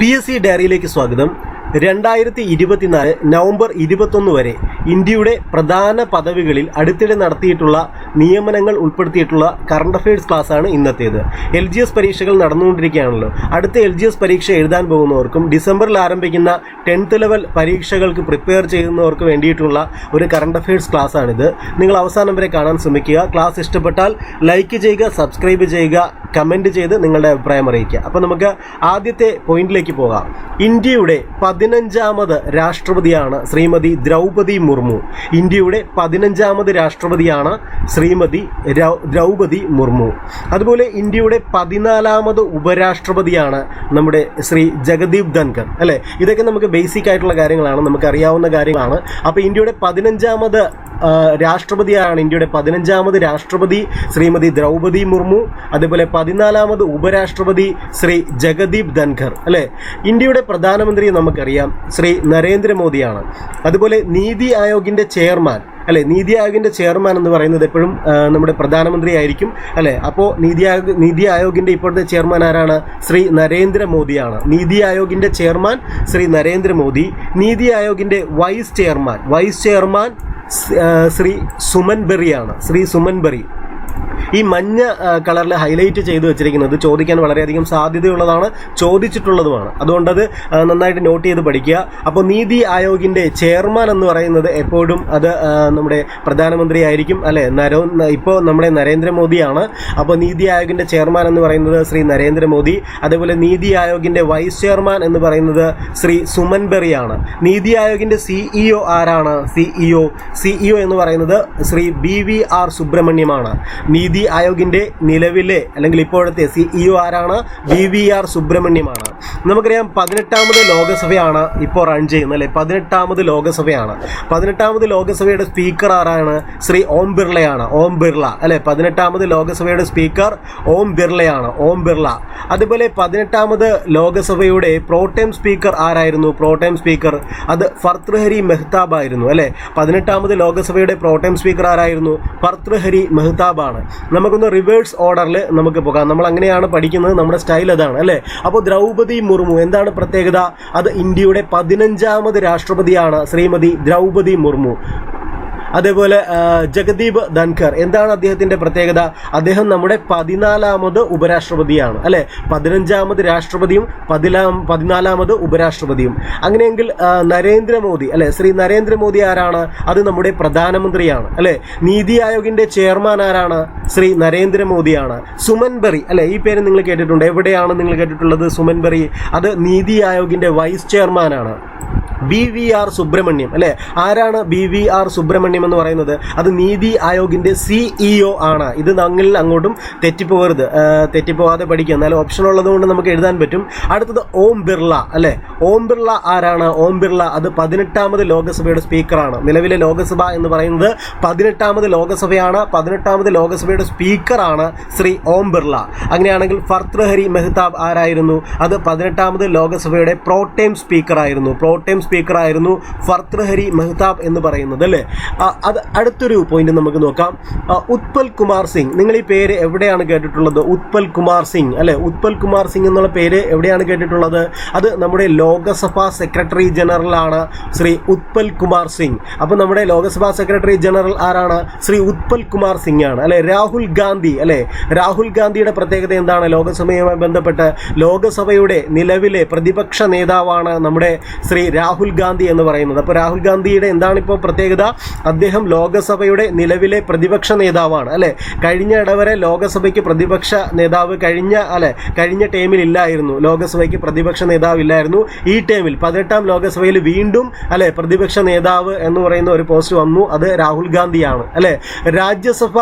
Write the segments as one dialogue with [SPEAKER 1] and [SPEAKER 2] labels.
[SPEAKER 1] P S C ഡയറിയിലേക്ക് സ്വാഗതം. രണ്ടായിരത്തി ഇരുപത്തിനാല് നവംബർ ഇരുപത്തൊന്ന് വരെ ഇന്ത്യയുടെ പ്രധാന പദവികളിൽ അടുത്തിടെ നടത്തിയിട്ടുള്ള നിയമനങ്ങൾ ഉൾപ്പെടുത്തിയിട്ടുള്ള കറണ്ട് അഫയേഴ്സ് ക്ലാസ്സാണ് ഇന്നത്തേത്. എൽ ജി എസ് പരീക്ഷകൾ നടന്നുകൊണ്ടിരിക്കുകയാണല്ലോ. അടുത്ത എൽ ജി എസ് പരീക്ഷ എഴുതാൻ പോകുന്നവർക്കും ഡിസംബറിൽ ആരംഭിക്കുന്ന ടെൻത്ത് ലെവൽ പരീക്ഷകൾക്ക് പ്രിപ്പയർ ചെയ്യുന്നവർക്ക് വേണ്ടിയിട്ടുള്ള ഒരു കറണ്ട് അഫയേഴ്സ് ക്ലാസ്സാണിത് നിങ്ങൾ അവസാനം വരെ കാണാൻ ശ്രമിക്കുക. ക്ലാസ് ഇഷ്ടപ്പെട്ടാൽ ലൈക്ക് ചെയ്യുക സബ്സ്ക്രൈബ് ചെയ്യുക കമന്റ് ചെയ്ത് നിങ്ങളുടെ അഭിപ്രായം അറിയിക്കുക. അപ്പോൾ നമുക്ക് ആദ്യത്തെ പോയിന്റിലേക്ക് പോകാം. ഇന്ത്യയുടെ പതിനഞ്ചാമത് രാഷ്ട്രപതിയാണ് ശ്രീമതി ദ്രൗപദി മുർമു. ഇന്ത്യയുടെ പതിനഞ്ചാമത് രാഷ്ട്രപതിയാണ് ശ്രീമതി ദ്രൗപതി മുർമു. അതുപോലെ ഇന്ത്യയുടെ പതിനാലാമത് ഉപരാഷ്ട്രപതിയാണ് നമ്മുടെ ശ്രീ ജഗദീപ് ധൻഖർ അല്ലേ? ഇതൊക്കെ നമുക്ക് ബേസിക് ആയിട്ടുള്ള കാര്യങ്ങളാണ് നമുക്ക് അറിയാവുന്ന കാര്യങ്ങളാണ്. അപ്പോൾ ഇന്ത്യയുടെ പതിനഞ്ചാമത് രാഷ്ട്രപതിയാണ് ഇന്ത്യയുടെ പതിനഞ്ചാമത് രാഷ്ട്രപതി ശ്രീമതി ദ്രൗപതി മുർമു അതുപോലെ പതിനാലാമത് ഉപരാഷ്ട്രപതി ശ്രീ ജഗദീപ് ധൻഖർ അല്ലേ? ഇന്ത്യയുടെ പ്രധാനമന്ത്രി നമുക്കറിയാം ശ്രീ നരേന്ദ്രമോദിയാണ്. അതുപോലെ നീതി ആയോഗിന്റെ ചെയർമാൻ അല്ലെ? നീതി ആയോഗിന്റെ ചെയർമാൻ എന്ന് പറയുന്നത് എപ്പോഴും നമ്മുടെ പ്രധാനമന്ത്രി ആയിരിക്കും അല്ലെ? അപ്പോ നീതി ആയോഗ് നീതി ആയോഗിന്റെ ഇപ്പോഴത്തെ ചെയർമാൻ ആരാണ്? ശ്രീ നരേന്ദ്രമോദിയാണ് നീതി ആയോഗിന്റെ chairman Shri Narendra Modi Niti ആയോഗിന്റെ vice chairman vice chairman Shri Suman ബെറിയാണ്. Shri Suman Bery. ഈ മഞ്ഞ കളറിൽ ഹൈലൈറ്റ് ചെയ്ത് വെച്ചിരിക്കുന്നത് ചോദിക്കാൻ വളരെയധികം സാധ്യതയുള്ളതാണ് ചോദിച്ചിട്ടുള്ളതുമാണ്. അതുകൊണ്ട് അത് നന്നായിട്ട് നോട്ട് ചെയ്ത് പഠിക്കുക. അപ്പോൾ നീതി ആയോഗിന്റെ ചെയർമാൻ എന്ന് പറയുന്നത് എപ്പോഴും അത് നമ്മുടെ പ്രധാനമന്ത്രി ആയിരിക്കും അല്ലെ? നരോ ഇപ്പോൾ നമ്മുടെ നരേന്ദ്രമോദിയാണ്. അപ്പോൾ നീതി ആയോഗിന്റെ ചെയർമാൻ എന്ന് പറയുന്നത് ശ്രീ നരേന്ദ്രമോദി. അതേപോലെ നീതി ആയോഗിന്റെ വൈസ് ചെയർമാൻ എന്ന് പറയുന്നത് ശ്രീ സുമൻ ബെറിയാണ്. നീതി ആയോഗിന്റെ സിഇഒ ആരാണ്? സിഇഒ സിഇഒ എന്ന് പറയുന്നത് ശ്രീ ബി വി ആർ സുബ്രഹ്മണ്യമാണ്. നീതി ആയോഗിന്റെ നിലവിലെ അല്ലെങ്കിൽ ഇപ്പോഴത്തെ സിഇഒ ആരാണ്? വി വി ആർ സുബ്രഹ്മണ്യമാണ്. നമുക്കറിയാം പതിനെട്ടാമത് ലോകസഭയാണ് ഇപ്പോൾ റൺ ചെയ്യുന്നത് അല്ലെ? പതിനെട്ടാമത് ലോകസഭയാണ്. പതിനെട്ടാമത് ലോകസഭയുടെ സ്പീക്കർ ആരാണ്? ശ്രീ ഓം ബിർളയാണ്. ഓം ബിർള അല്ലെ? പതിനെട്ടാമത് ലോകസഭയുടെ സ്പീക്കർ ഓം ബിർളയാണ്. ഓം ബിർള. അതുപോലെ പതിനെട്ടാമത് ലോകസഭയുടെ പ്രോട്ടേം സ്പീക്കർ ആരായിരുന്നു? പ്രോട്ടേം സ്പീക്കർ അത് ഫർത്രഹരി മെഹ്താബ് ആയിരുന്നു അല്ലെ? പതിനെട്ടാമത് ലോകസഭയുടെ പ്രോട്ടേം സ്പീക്കർ ആരായിരുന്നു? ഫർത്രഹരി മെഹ്താബാണ്. നമുക്കൊന്ന് റിവേഴ്സ് ഓർഡറിൽ നമുക്ക് പോകാം. നമ്മൾ അങ്ങനെയാണ് പഠിക്കുന്നത് നമ്മുടെ സ്റ്റൈൽ അതാണ് അല്ലേ? അപ്പോൾ ദ്രൗപതി മുർമു എന്താണ് പ്രത്യേകത? അത് ഇന്ത്യയുടെ പതിനഞ്ചാമത് രാഷ്ട്രപതിയാണ് ശ്രീമതി ദ്രൗപതി മുർമു. അതേപോലെ ജഗദീപ് ധൻഖർ. എന്താണ് അദ്ദേഹത്തിന്റെ പ്രത്യേകത? അദ്ദേഹം നമ്മുടെ പതിനാലാമത് ഉപരാഷ്ട്രപതിയാണ് അല്ലെ? പതിനഞ്ചാമത് രാഷ്ട്രപതിയും പതിനാം പതിനാലാമത് ഉപരാഷ്ട്രപതിയും. അങ്ങനെയെങ്കിൽ നരേന്ദ്രമോദി അല്ലെ? ശ്രീ നരേന്ദ്രമോദി ആരാണ്? അത് നമ്മുടെ പ്രധാനമന്ത്രിയാണ് അല്ലെ? നീതി ആയോഗിന്റെ ചെയർമാൻ ആരാണ്? ശ്രീ നരേന്ദ്രമോദിയാണ്. സുമൻ ബെറി അല്ലെ? ഈ പേര് നിങ്ങൾ കേട്ടിട്ടുണ്ട്. എവിടെയാണ് നിങ്ങൾ കേട്ടിട്ടുള്ളത് സുമൻ ബെറി? അത് നീതി ആയോഗിന്റെ വൈസ് ചെയർമാനാണ്. ബി വി ആർ സുബ്രഹ്മണ്യം അല്ലെ? ആരാണ് ബി വി ആർ സുബ്രഹ്മണ്യം എന്ന് പറയുന്നത്? അത് നീതി ആയോഗിന്റെ സിഇഒ ആണ്. ഇത് തങ്ങളിൽ അങ്ങോട്ടും തെറ്റിപ്പോകരുത്. തെറ്റിപ്പോകാതെ പഠിക്കുക. എന്നാലും ഓപ്ഷൻ ഉള്ളത് കൊണ്ട് നമുക്ക് എഴുതാൻ പറ്റും. അടുത്തത് ഓം ബിർള അല്ലെ? ഓം ബിർള ആരാണ്? ഓം ബിർള അത് പതിനെട്ടാമത് ലോകസഭയുടെ സ്പീക്കറാണ് നിലവിലെ ലോകസഭ എന്ന് പറയുന്നത് പതിനെട്ടാമത് ലോകസഭയാണ്. പതിനെട്ടാമത് ലോകസഭയുടെ സ്പീക്കറാണ് ശ്രീ ഓം ബിർള. അങ്ങനെയാണെങ്കിൽ ഫർത്രഹരി മെഹ്താബ് ആരായിരുന്നു? അത് പതിനെട്ടാമത് ലോകസഭയുടെ പ്രോട്ടേം സ്പീക്കറായിരുന്നു പ്രോ പ്രോട്ടേം സ്പീക്കർ ആയിരുന്നു ഫർത്രഹരി മെഹ്താബ് എന്ന് പറയുന്നത് അല്ലേ? അത് അടുത്തൊരു പോയിന്റ് നമുക്ക് നോക്കാം. ഉത്പൽ കുമാർ സിംഗ്. നിങ്ങൾ ഈ പേര് എവിടെയാണ് കേട്ടിട്ടുള്ളത്? ഉത്പൽ കുമാർ സിംഗ് അല്ലെ? ഉത്പൽ കുമാർ സിംഗ് എന്നുള്ള പേര് എവിടെയാണ് കേട്ടിട്ടുള്ളത്? അത് നമ്മുടെ ലോകസഭാ സെക്രട്ടറി ജനറൽ ആണ് ശ്രീ ഉത്പൽ കുമാർ സിംഗ്. അപ്പോൾ നമ്മുടെ ലോകസഭാ സെക്രട്ടറി ജനറൽ ആരാണ്? ശ്രീ ഉത്പൽ കുമാർ സിംഗ് ആണ് അല്ലെ? രാഹുൽ ഗാന്ധി അല്ലെ? രാഹുൽ ഗാന്ധിയുടെ പ്രത്യേകത എന്താണ്? ലോകസഭയുമായി ബന്ധപ്പെട്ട് ലോകസഭയുടെ നിലവിലെ പ്രതിപക്ഷ നേതാവാണ് നമ്മുടെ ശ്രീ രാഹുൽ ഗാന്ധി എന്ന് പറയുന്നത്. അപ്പോൾ രാഹുൽ ഗാന്ധിയുടെ എന്താണിപ്പോൾ പ്രത്യേകത? അദ്ദേഹം ലോകസഭയുടെ നിലവിലെ പ്രതിപക്ഷ നേതാവാണ് അല്ലേ? കഴിഞ്ഞ ഇടവരെ ലോകസഭയ്ക്ക് പ്രതിപക്ഷ നേതാവ് കഴിഞ്ഞ അല്ലെ കഴിഞ്ഞ ടേമിൽ ഇല്ലായിരുന്നു. ലോകസഭയ്ക്ക് പ്രതിപക്ഷ നേതാവ് ഇല്ലായിരുന്നു. ഈ ടേമിൽ പതിനെട്ടാം ലോകസഭയിൽ വീണ്ടും അല്ലെ പ്രതിപക്ഷ നേതാവ് എന്ന് പറയുന്ന ഒരു പോസ്റ്റ് വന്നു. അത് രാഹുൽ ഗാന്ധിയാണ് അല്ലെ? രാജ്യസഭ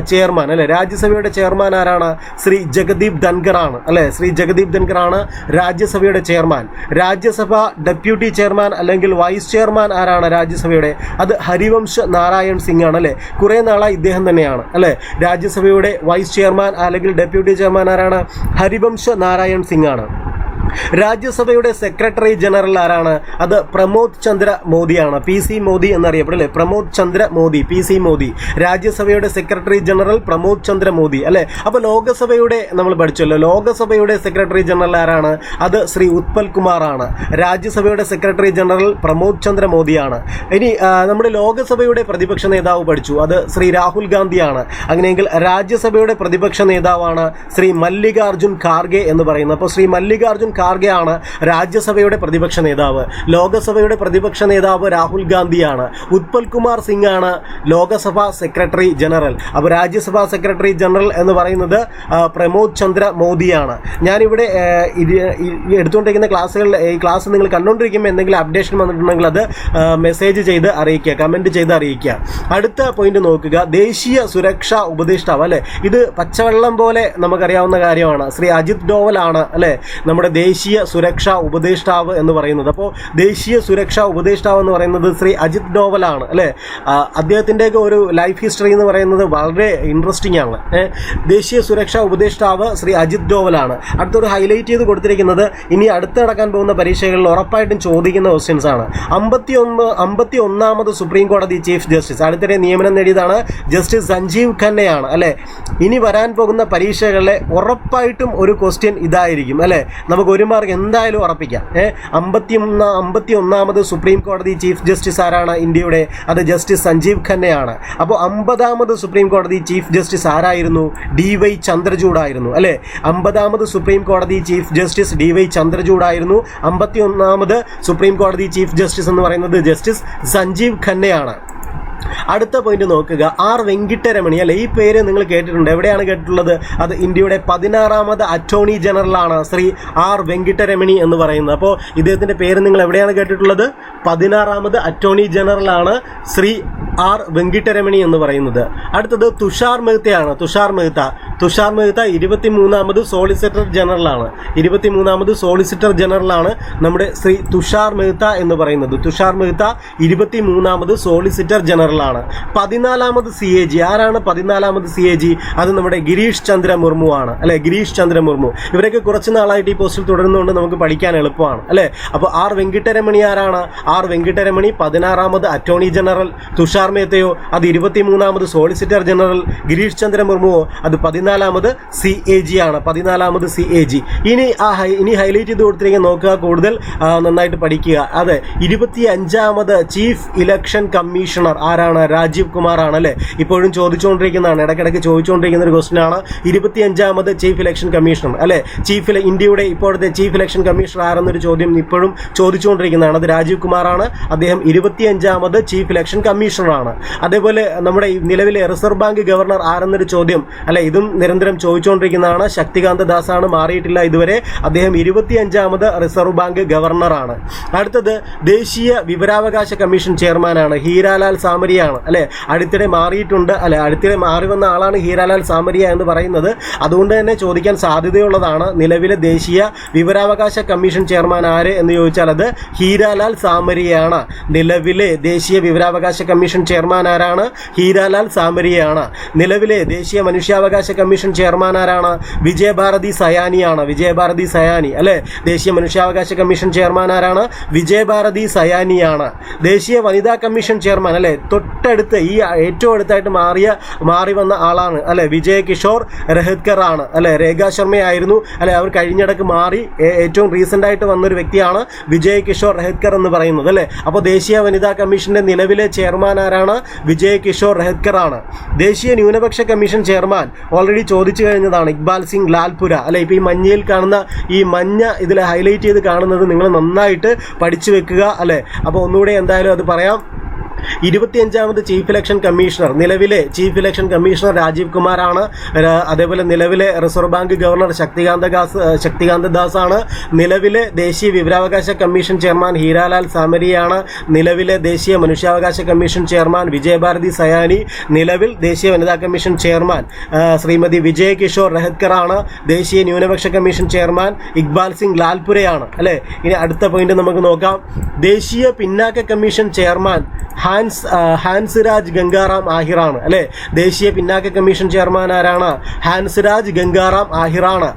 [SPEAKER 1] ചെയർമാൻ അല്ലെ? രാജ്യസഭയുടെ ചെയർമാൻ ആരാണ്? ശ്രീ ജഗദീപ് ധൻഖർ ആണ് അല്ലെ? ശ്രീ ജഗദീപ് ധൻഖർ ആണ് രാജ്യസഭയുടെ ചെയർമാൻ. രാജ്യസഭ ഡെപ്യൂട്ടി ചെയർമാൻ അല്ലെങ്കിൽ വൈസ് ചെയർമാൻ ആരാണ് രാജ്യസഭയുടെ? അത് ഹരിവംശ് നാരായൺ സിംഗ് ആണ് അല്ലേ? കുറേ നാളായി ഇദ്ദേഹം തന്നെയാണ് അല്ലേ? രാജ്യസഭയുടെ വൈസ് ചെയർമാൻ അല്ലെങ്കിൽ ഡെപ്യൂട്ടി ചെയർമാൻ ആരാണ്? ഹരിവംശ് നാരായൺ സിംഗ് ആണ്. രാജ്യസഭയുടെ സെക്രട്ടറി ജനറൽ ആരാണ്? അത് പ്രമോദ് ചന്ദ്ര മോദിയാണ്. P C Modi എന്നറിയപ്പെടില്ലേ? Pramod Chandra Modi P C Modi. രാജ്യസഭയുടെ secretary general Pramod Chandra Modi അല്ലെ? അപ്പൊ ലോകസഭയുടെ നമ്മൾ പഠിച്ചല്ലോ ലോകസഭയുടെ സെക്രട്ടറി ജനറൽ ആരാണ്? അത് ശ്രീ ഉത്പൽ കുമാർ ആണ് രാജ്യസഭയുടെ സെക്രട്ടറി ജനറൽ പ്രമോദ് ചന്ദ്ര മോദിയാണ്. ഇനി നമ്മുടെ ലോകസഭയുടെ പ്രതിപക്ഷ നേതാവ് പഠിച്ചു. അത് ശ്രീ രാഹുൽ ഗാന്ധിയാണ്. അങ്ങനെയെങ്കിൽ രാജ്യസഭയുടെ പ്രതിപക്ഷ നേതാവാണ് ശ്രീ മല്ലികാർജുൻ ഖാർഗെ എന്ന് പറയുന്നത്. അപ്പോൾ ശ്രീ മല്ലികാർജുൻ ഖാർഗെ ആണ് രാജ്യസഭയുടെ പ്രതിപക്ഷ നേതാവ്. ലോകസഭയുടെ പ്രതിപക്ഷ നേതാവ് രാഹുൽ ഗാന്ധിയാണ്. ഉത്പൽ കുമാർ സിംഗ് ആണ് ലോകസഭാ സെക്രട്ടറി ജനറൽ. അപ്പോൾ രാജ്യസഭാ സെക്രട്ടറി ജനറൽ എന്ന് പറയുന്നത് പ്രമോദ് ചന്ദ്ര മോദിയാണ്. ഞാനിവിടെ എടുത്തുകൊണ്ടിരിക്കുന്ന ക്ലാസ്സുകളിൽ ഈ ക്ലാസ് നിങ്ങൾ കണ്ടുകൊണ്ടിരിക്കുമ്പോൾ എന്തെങ്കിലും അപ്ഡേഷൻ വന്നിട്ടുണ്ടെങ്കിൽ അത് മെസ്സേജ് ചെയ്ത് അറിയിക്കുക കമന്റ് ചെയ്ത് അറിയിക്കുക. അടുത്ത പോയിന്റ് നോക്കുക. ദേശീയ സുരക്ഷാ ഉപദേഷ്ടാവ് അല്ലേ? ഇത് പച്ചവെള്ളം പോലെ നമുക്കറിയാവുന്ന കാര്യമാണ്. ശ്രീ അജിത് ഡോവലാണ് അല്ലേ? നമ്മുടെ ദേശീയ സുരക്ഷാ ഉപദേഷ്ടാവ് എന്ന് പറയുന്നത്. അപ്പോൾ ദേശീയ സുരക്ഷാ ഉപദേഷ്ടാവ് എന്ന് പറയുന്നത് ശ്രീ അജിത് ഡോവലാണ് അല്ലേ? അദ്ദേഹത്തിന്റെയൊക്കെ ഒരു ലൈഫ് ഹിസ്റ്ററി എന്ന് പറയുന്നത് വളരെ ഇൻട്രസ്റ്റിംഗ് ആണ്. ദേശീയ സുരക്ഷാ ഉപദേഷ്ടാവ് ശ്രീ അജിത് ഡോവലാണ്. അടുത്തൊരു ഹൈലൈറ്റ് ചെയ്ത് കൊടുത്തിരിക്കുന്നത് ഇനി അടുത്ത് നടക്കാൻ പോകുന്ന പരീക്ഷകളിൽ ഉറപ്പായിട്ടും ചോദിക്കുന്ന ക്വസ്റ്റ്യൻസ് ആണ്. അമ്പത്തി ഒന്ന് അമ്പത്തി ഒന്നാമത് സുപ്രീം കോടതി ചീഫ് ജസ്റ്റിസ് അടുത്തിടെ നിയമനം നേടിയതാണ് ജസ്റ്റിസ് സഞ്ജീവ് ഖന്നയാണ് അല്ലേ? ഇനി വരാൻ പോകുന്ന പരീക്ഷകളിലെ ഉറപ്പായിട്ടും ഒരു ക്വസ്റ്റ്യൻ ഇതായിരിക്കും അല്ലേ? നമുക്ക് ഒരു മാർക്ക് എന്തായാലും ഉറപ്പിക്കാം. ഏഹ് അമ്പത്തി മൂന്നാം അമ്പത്തി ഒന്നാമത് സുപ്രീം കോടതി ചീഫ് ജസ്റ്റിസ് ആരാണ്? ഇന്ത്യയുടെ അത് ജസ്റ്റിസ് സഞ്ജീവ് ഖന്നയാണ്. അപ്പോൾ അമ്പതാമത് സുപ്രീം കോടതി ചീഫ് ജസ്റ്റിസ് ആരായിരുന്നു? ഡി വൈ ചന്ദ്രചൂഡായിരുന്നു അല്ലേ? അമ്പതാമത് സുപ്രീം കോടതി ചീഫ് ജസ്റ്റിസ് ഡി വൈ ചന്ദ്രചൂഡായിരുന്നു. അമ്പത്തി ഒന്നാമത് സുപ്രീം കോടതി ചീഫ് ജസ്റ്റിസ് എന്ന് പറയുന്നത് ജസ്റ്റിസ് സഞ്ജീവ് ഖന്നയാണ്. അടുത്ത പോയിന്റ് നോക്കുക. ആർ വെങ്കിട്ടരമണി അല്ലെ? ഈ പേര് നിങ്ങൾ കേട്ടിട്ടുണ്ട്. എവിടെയാണ് കേട്ടിട്ടുള്ളത്? അത് ഇന്ത്യയുടെ പതിനാറാമത് അറ്റോർണി ജനറലാണ് ശ്രീ ആർ വെങ്കിട്ടരമണി എന്ന് പറയുന്നത്. അപ്പോൾ ഇദ്ദേഹത്തിന്റെ പേര് നിങ്ങൾ എവിടെയാണ് കേട്ടിട്ടുള്ളത്? പതിനാറാമത് അറ്റോർണി ജനറലാണ് ശ്രീ ആർ വെങ്കിട്ടരമണി എന്ന് പറയുന്നത്. അടുത്തത് തുഷാർ മെഹ്തയാണ്. തുഷാർ മെഹ്ത. തുഷാർ മെഹ്ത ഇരുപത്തി മൂന്നാമത് സോളിസിറ്റർ ജനറലാണ് ഇരുപത്തി മൂന്നാമത് സോളിസിറ്റർ ജനറലാണ് നമ്മുടെ ശ്രീ തുഷാർ മെഹ്ത എന്ന് പറയുന്നത്. തുഷാർ മെഹ്ത ഇരുപത്തി മൂന്നാമത് സോളിസിറ്റർ ജനറലാണ് പതിനാലാമത് സി എ ജി ആരാണ് പതിനാലാമത് സി എ ജി അത് നമ്മുടെ ഗിരീഷ് ചന്ദ്ര മുർമു ആണ്. അല്ലെ? ഗിരീഷ് ചന്ദ്ര മുർമു. ഇവരൊക്കെ കുറച്ച് നാളായിട്ട് ഈ പോസ്റ്റിൽ തുടരുന്നതുകൊണ്ട് നമുക്ക് പഠിക്കാൻ എളുപ്പമാണ്. അല്ലെ? അപ്പോൾ ആർ വെങ്കിട്ടരമണി ആരാണ്? ആർ വെങ്കിട്ടരമണി പതിനാറാമത് അറ്റോർണി ജനറൽ തുഷാർ മേത്തയോ അത് ഇരുപത്തിമൂന്നാമത് സോളിസിറ്റർ ജനറൽ ഗിരീഷ് ചന്ദ്ര മുർമുവോ അത് പതിനാലാമത് സി എ ജി ആണ്. പതിനാലാമത് സി എ ജി ഇനി ആ ഹൈ ഇനി ഹൈലൈറ്റ് ചെയ്ത് കൊടുത്തിരിക്കുന്ന നോക്കുക കൂടുതൽ നന്നായിട്ട് പഠിക്കുക. അതെ ഇരുപത്തി അഞ്ചാമത് ചീഫ് ഇലക്ഷൻ കമ്മീഷണർ ആരാണ്? രാജീവ് കുമാർ ആണ് അല്ലെ ഇപ്പോഴും ചോദിച്ചുകൊണ്ടിരിക്കുന്നതാണ് ഇടയ്ക്കിടയ്ക്ക് ചോദിച്ചുകൊണ്ടിരിക്കുന്ന ഒരു ക്വസ്റ്റൻ ആണ് ഇരുപത്തി അഞ്ചാമത് ചീഫ് ഇലക്ഷൻ കമ്മീഷണർ അല്ലേ? ചീഫ് ഇന്ത്യയുടെ ഇപ്പോഴത്തെ ചീഫ് ഇലക്ഷൻ കമ്മീഷണർ ആരെന്നൊരു ചോദ്യം ഇപ്പോഴും ചോദിച്ചുകൊണ്ടിരിക്കുന്നതാണ് അത് രാജീവ് കുമാറാണ്. അദ്ദേഹം ഇരുപത്തിയഞ്ചാമത് ചീഫ് ഇലക്ഷൻ കമ്മീഷണറാണ്. അതേപോലെ നമ്മുടെ നിലവിലെ റിസർവ് ബാങ്ക് ഗവർണർ ആരെന്നൊരു ചോദ്യം അല്ലെ? ഇതും നിരന്തരം ചോദിച്ചുകൊണ്ടിരിക്കുന്നതാണ് ശക്തികാന്ത ദാസാണ് മാറിയിട്ടില്ല ഇതുവരെ. അദ്ദേഹം ഇരുപത്തിയഞ്ചാമത് റിസർവ് ബാങ്ക് ഗവർണറാണ്. അടുത്തത് ദേശീയ വിവരാവകാശ കമ്മീഷൻ ചെയർമാനാണ്. ഹീരാലാൽ സാമരിയാണ് അല്ലെ? അടുത്തിടെ മാറിയിട്ടുണ്ട് അല്ലെ? അടുത്തിടെ മാറി വന്ന ആളാണ് ഹീരാലാൽ സാമരിയ എന്ന് പറയുന്നത്. അതുകൊണ്ട് തന്നെ ചോദിക്കാൻ സാധ്യതയുള്ളതാണ് നിലവിലെ ദേശീയ വിവരാവകാശ കമ്മീഷൻ ചെയർമാൻ ആര് എന്ന് ചോദിച്ചാൽ അത് ഹീരാലാൽ സാമരിയാണ്. നിലവിലെ ദേശീയ വിവരാവകാശ കമ്മീഷൻ ചെയർമാൻ ആരാണ്? ഹീരാലാൽ സാമരിയാണ്. നിലവിലെ ദേശീയ മനുഷ്യാവകാശ കമ്മീഷൻ ചെയർമാൻ ആരാണ്? വിജയഭാരതി സയാനിയാണ്. വിജയഭാരതി സയാനി അല്ലെ? ദേശീയ മനുഷ്യാവകാശ കമ്മീഷൻ ചെയർമാൻ ആരാണ്? വിജയഭാരതി സയാനിയാണ്. ദേശീയ വനിതാ കമ്മീഷൻ ചെയർമാൻ അല്ലെ? തൊട്ടടുത്ത് ഈ ഏറ്റവും അടുത്തായിട്ട് മാറിയ മാറി വന്ന ആളാണ്. അല്ലെ വിജയ് കിഷോർ രഹത്കർ ആണ്. അല്ലെ രേഖ ശർമ്മയായിരുന്നു. അല്ലെ അവർ കഴിഞ്ഞിടക്ക് മാറി ഏറ്റവും റീസെന്റ് ആയിട്ട് വന്നൊരു വ്യക്തിയാണ് വിജയ് കിഷോർ രഹത്കർ എന്ന് പറയുന്നത്. അല്ലെ അപ്പോൾ ദേശീയ വനിതാ കമ്മീഷന്റെ നിലവിലെ ചെയർമാൻ ആരാണ്? വിജയ് കിഷോർ രഹത്കർ ആണ്. ദേശീയ ന്യൂനപക്ഷ കമ്മീഷൻ ചെയർമാൻ ഓൾറെഡി ചോദിച്ചു കഴിഞ്ഞതാണ് ഇക്ബാൽ സിംഗ് ലാൽപുര. അല്ലെ ഇപ്പൊ ഈ മഞ്ഞയിൽ കാണുന്ന ഈ മഞ്ഞ ഇതിൽ ഹൈലൈറ്റ് ചെയ്ത് കാണുന്നത് നിങ്ങൾ നന്നായിട്ട് പഠിച്ചു വെക്കുക. അല്ലെ അപ്പോൾ ഒന്നുകൂടെ എന്തായാലും അത് പറയാം. ഇരുപത്തിയഞ്ചാമത് ചീഫ് ഇലക്ഷൻ കമ്മീഷണർ. നിലവിലെ ചീഫ് ഇലക്ഷൻ കമ്മീഷണർ രാജീവ് കുമാറാണ്. അതേപോലെ നിലവിലെ reserve bank governor Shaktikanta Das Shaktikanta Das ആണ് നിലവിലെ ദേശീയ വിവരാവകാശ കമ്മീഷൻ ചെയർമാൻ ഹീരാലാൽ സാമരിയാണ്. നിലവിലെ ദേശീയ മനുഷ്യാവകാശ കമ്മീഷൻ ചെയർമാൻ വിജയഭാരതി സയാനി. നിലവിൽ ദേശീയ വനിതാ കമ്മീഷൻ ചെയർമാൻ ശ്രീമതി വിജയ് കിഷോർ റഹത്കറാണ് ദേശീയ ന്യൂനപക്ഷ കമ്മീഷൻ ചെയർമാൻ ഇക്ബാൽ സിംഗ് ലാൽപുരയാണ്. അല്ലേ? ഇനി അടുത്ത പോയിന്റ് നമുക്ക് നോക്കാം. ദേശീയ പിന്നാക്ക കമ്മീഷൻ ചെയർമാൻ ഹാൻസ് ഹാൻസ് ഹാൻസ്രാജ് ഗംഗാറാം ആഹിറാണ് അല്ലെ? ദേശീയ പിന്നാക്ക കമ്മീഷൻ ചെയർമാൻ ആരാണ്? Hansraj Gangaram ആഹിറാണ്.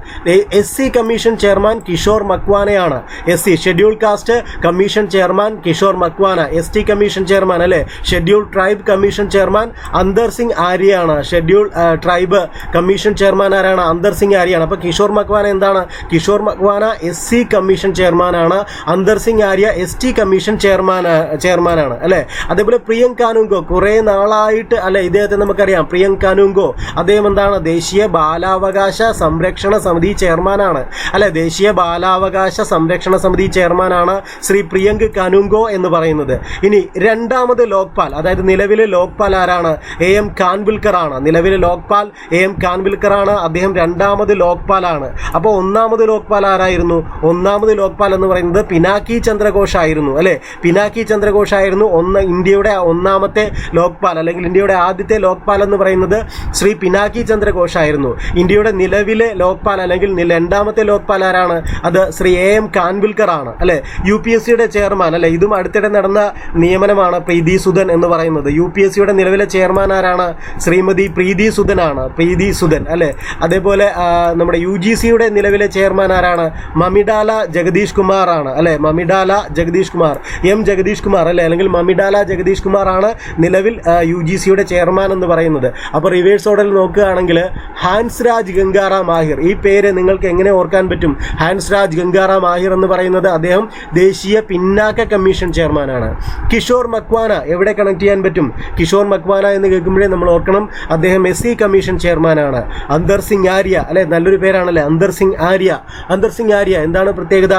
[SPEAKER 1] S C commission chairman Kishore മക്വാനയാണ്. S C schedule caste commission chairman Kishore Makwana. S T commission chairman അല്ലെ? Schedule tribe commission chairman Antar Singh ആര്യയാണ്. Schedule tribe commission chairman ആരാണ്? അന്തർ സിംഗ് ആര്യയാണ്. അപ്പൊ കിഷോർ മക്വാന എന്താണ്? Kishore Makwana S C commission ചെയർമാനാണ്. Antar Singh Arya S T commission chairman ചെയർമാനാണ് അല്ലെ? അതേപോലെ പ്രിയങ്ക് കാനുങ്കോ കുറെ നാളായിട്ട് അല്ലെ ഇദ്ദേഹത്തെ നമുക്കറിയാം. പ്രിയങ്ക് കാനുങ്കോ അദ്ദേഹം എന്താണ്? ദേശീയ ബാലാവകാശ സംരക്ഷണ സമിതി ചെയർമാനാണ്. അല്ലെ ദേശീയ ബാലാവകാശ സംരക്ഷണ സമിതി ചെയർമാനാണ് ശ്രീ പ്രിയങ്ക് കാനുങ്കോ എന്ന് പറയുന്നത്. ഇനി രണ്ടാമത് ലോക്പാൽ. അതായത് നിലവിലെ ലോക്പാൽ ആരാണ്? എ എം കാൻവിൽക്കർ ആണ് നിലവിലെ ലോക്പാൽ എ എം കാൻവിൽക്കർ ആണ് അദ്ദേഹം രണ്ടാമത് ലോക്പാൽ ആണ് അപ്പോൾ ഒന്നാമത് ലോക്പാൽ ആരായിരുന്നു? ഒന്നാമത് ലോക്പാൽ എന്ന് പറയുന്നത് പിനാക്കി ചന്ദ്രഘോഷ് ആയിരുന്നു. അല്ലെ പിനാക്കി ചന്ദ്രഘോഷ് ആയിരുന്നു. ഒന്ന് ഇന്ത്യയുടെ ഒന്നാമത്തെ ലോക്പാൽ അല്ലെങ്കിൽ ഇന്ത്യയുടെ ആദ്യത്തെ ലോക്പാൽ എന്ന് പറയുന്നത് ശ്രീ പിനാക്കി ചന്ദ്രഘോഷ് ആയിരുന്നു. ഇന്ത്യയുടെ നിലവിലെ ലോക്പാൽ അല്ലെങ്കിൽ രണ്ടാമത്തെ ലോക്പാൽ ആരാണ്? അത് ശ്രീ എ എം കാൻവിൽക്കർ ആണ്. അല്ലെ? യു പി എസ് സിയുടെ ചെയർമാൻ. അല്ലെ? ഇതും അടുത്തിടെ നടന്ന നിയമനമാണ് പ്രീതി സുധൻ എന്ന് പറയുന്നത്. യു പി എസ് സിയുടെ നിലവിലെ ചെയർമാൻ ആരാണ്? ശ്രീമതി പ്രീതി സുധനാണ് പ്രീതി സുധൻ. അല്ലെ? അതേപോലെ നമ്മുടെ യു ജി സിയുടെ നിലവിലെ ചെയർമാൻ ആരാണ്? മമിഡാല ജഗദീഷ് കുമാർ ആണ്. അല്ലെ? മമിഡാല ജഗദീഷ് കുമാർ. എം ജഗദീഷ് കുമാർ. അല്ലെ? അല്ലെങ്കിൽ മമിഡാല ജഗദീഷ് കുമാർ കുമാറാണ് നിലവിൽ യു ജി സിയുടെ ചെയർമാൻ എന്ന് പറയുന്നത്. അപ്പോൾ റിവേഴ്സ് ഓർഡറിൽ നോക്കുകയാണെങ്കിൽ ഹാൻസ് രാജ് ഗംഗാറാം ആഹിർ. ഈ പേര് നിങ്ങൾക്ക് എങ്ങനെ ഓർക്കാൻ പറ്റും? ഹാൻസ് രാജ് ഗംഗാറാം ആഹിർ എന്ന് പറയുന്നത് അദ്ദേഹം ദേശീയ പിന്നാക്ക കമ്മീഷൻ ചെയർമാനാണ്. കിഷോർ മക്വാന എവിടെ കണക്ട് ചെയ്യാൻ പറ്റും? കിഷോർ മക്വാന എന്ന് കേൾക്കുമ്പോഴേ നമ്മൾ ഓർക്കണം അദ്ദേഹം എസ് സി കമ്മീഷൻ ചെയർമാനാണ്. അന്തർ സിംഗ് ആര്യ അല്ലെ? നല്ലൊരു പേരാണല്ലേ? അന്തർ സിംഗ് ആര്യ. അന്തർ സിംഗ് ആര്യ എന്താണ് പ്രത്യേകത?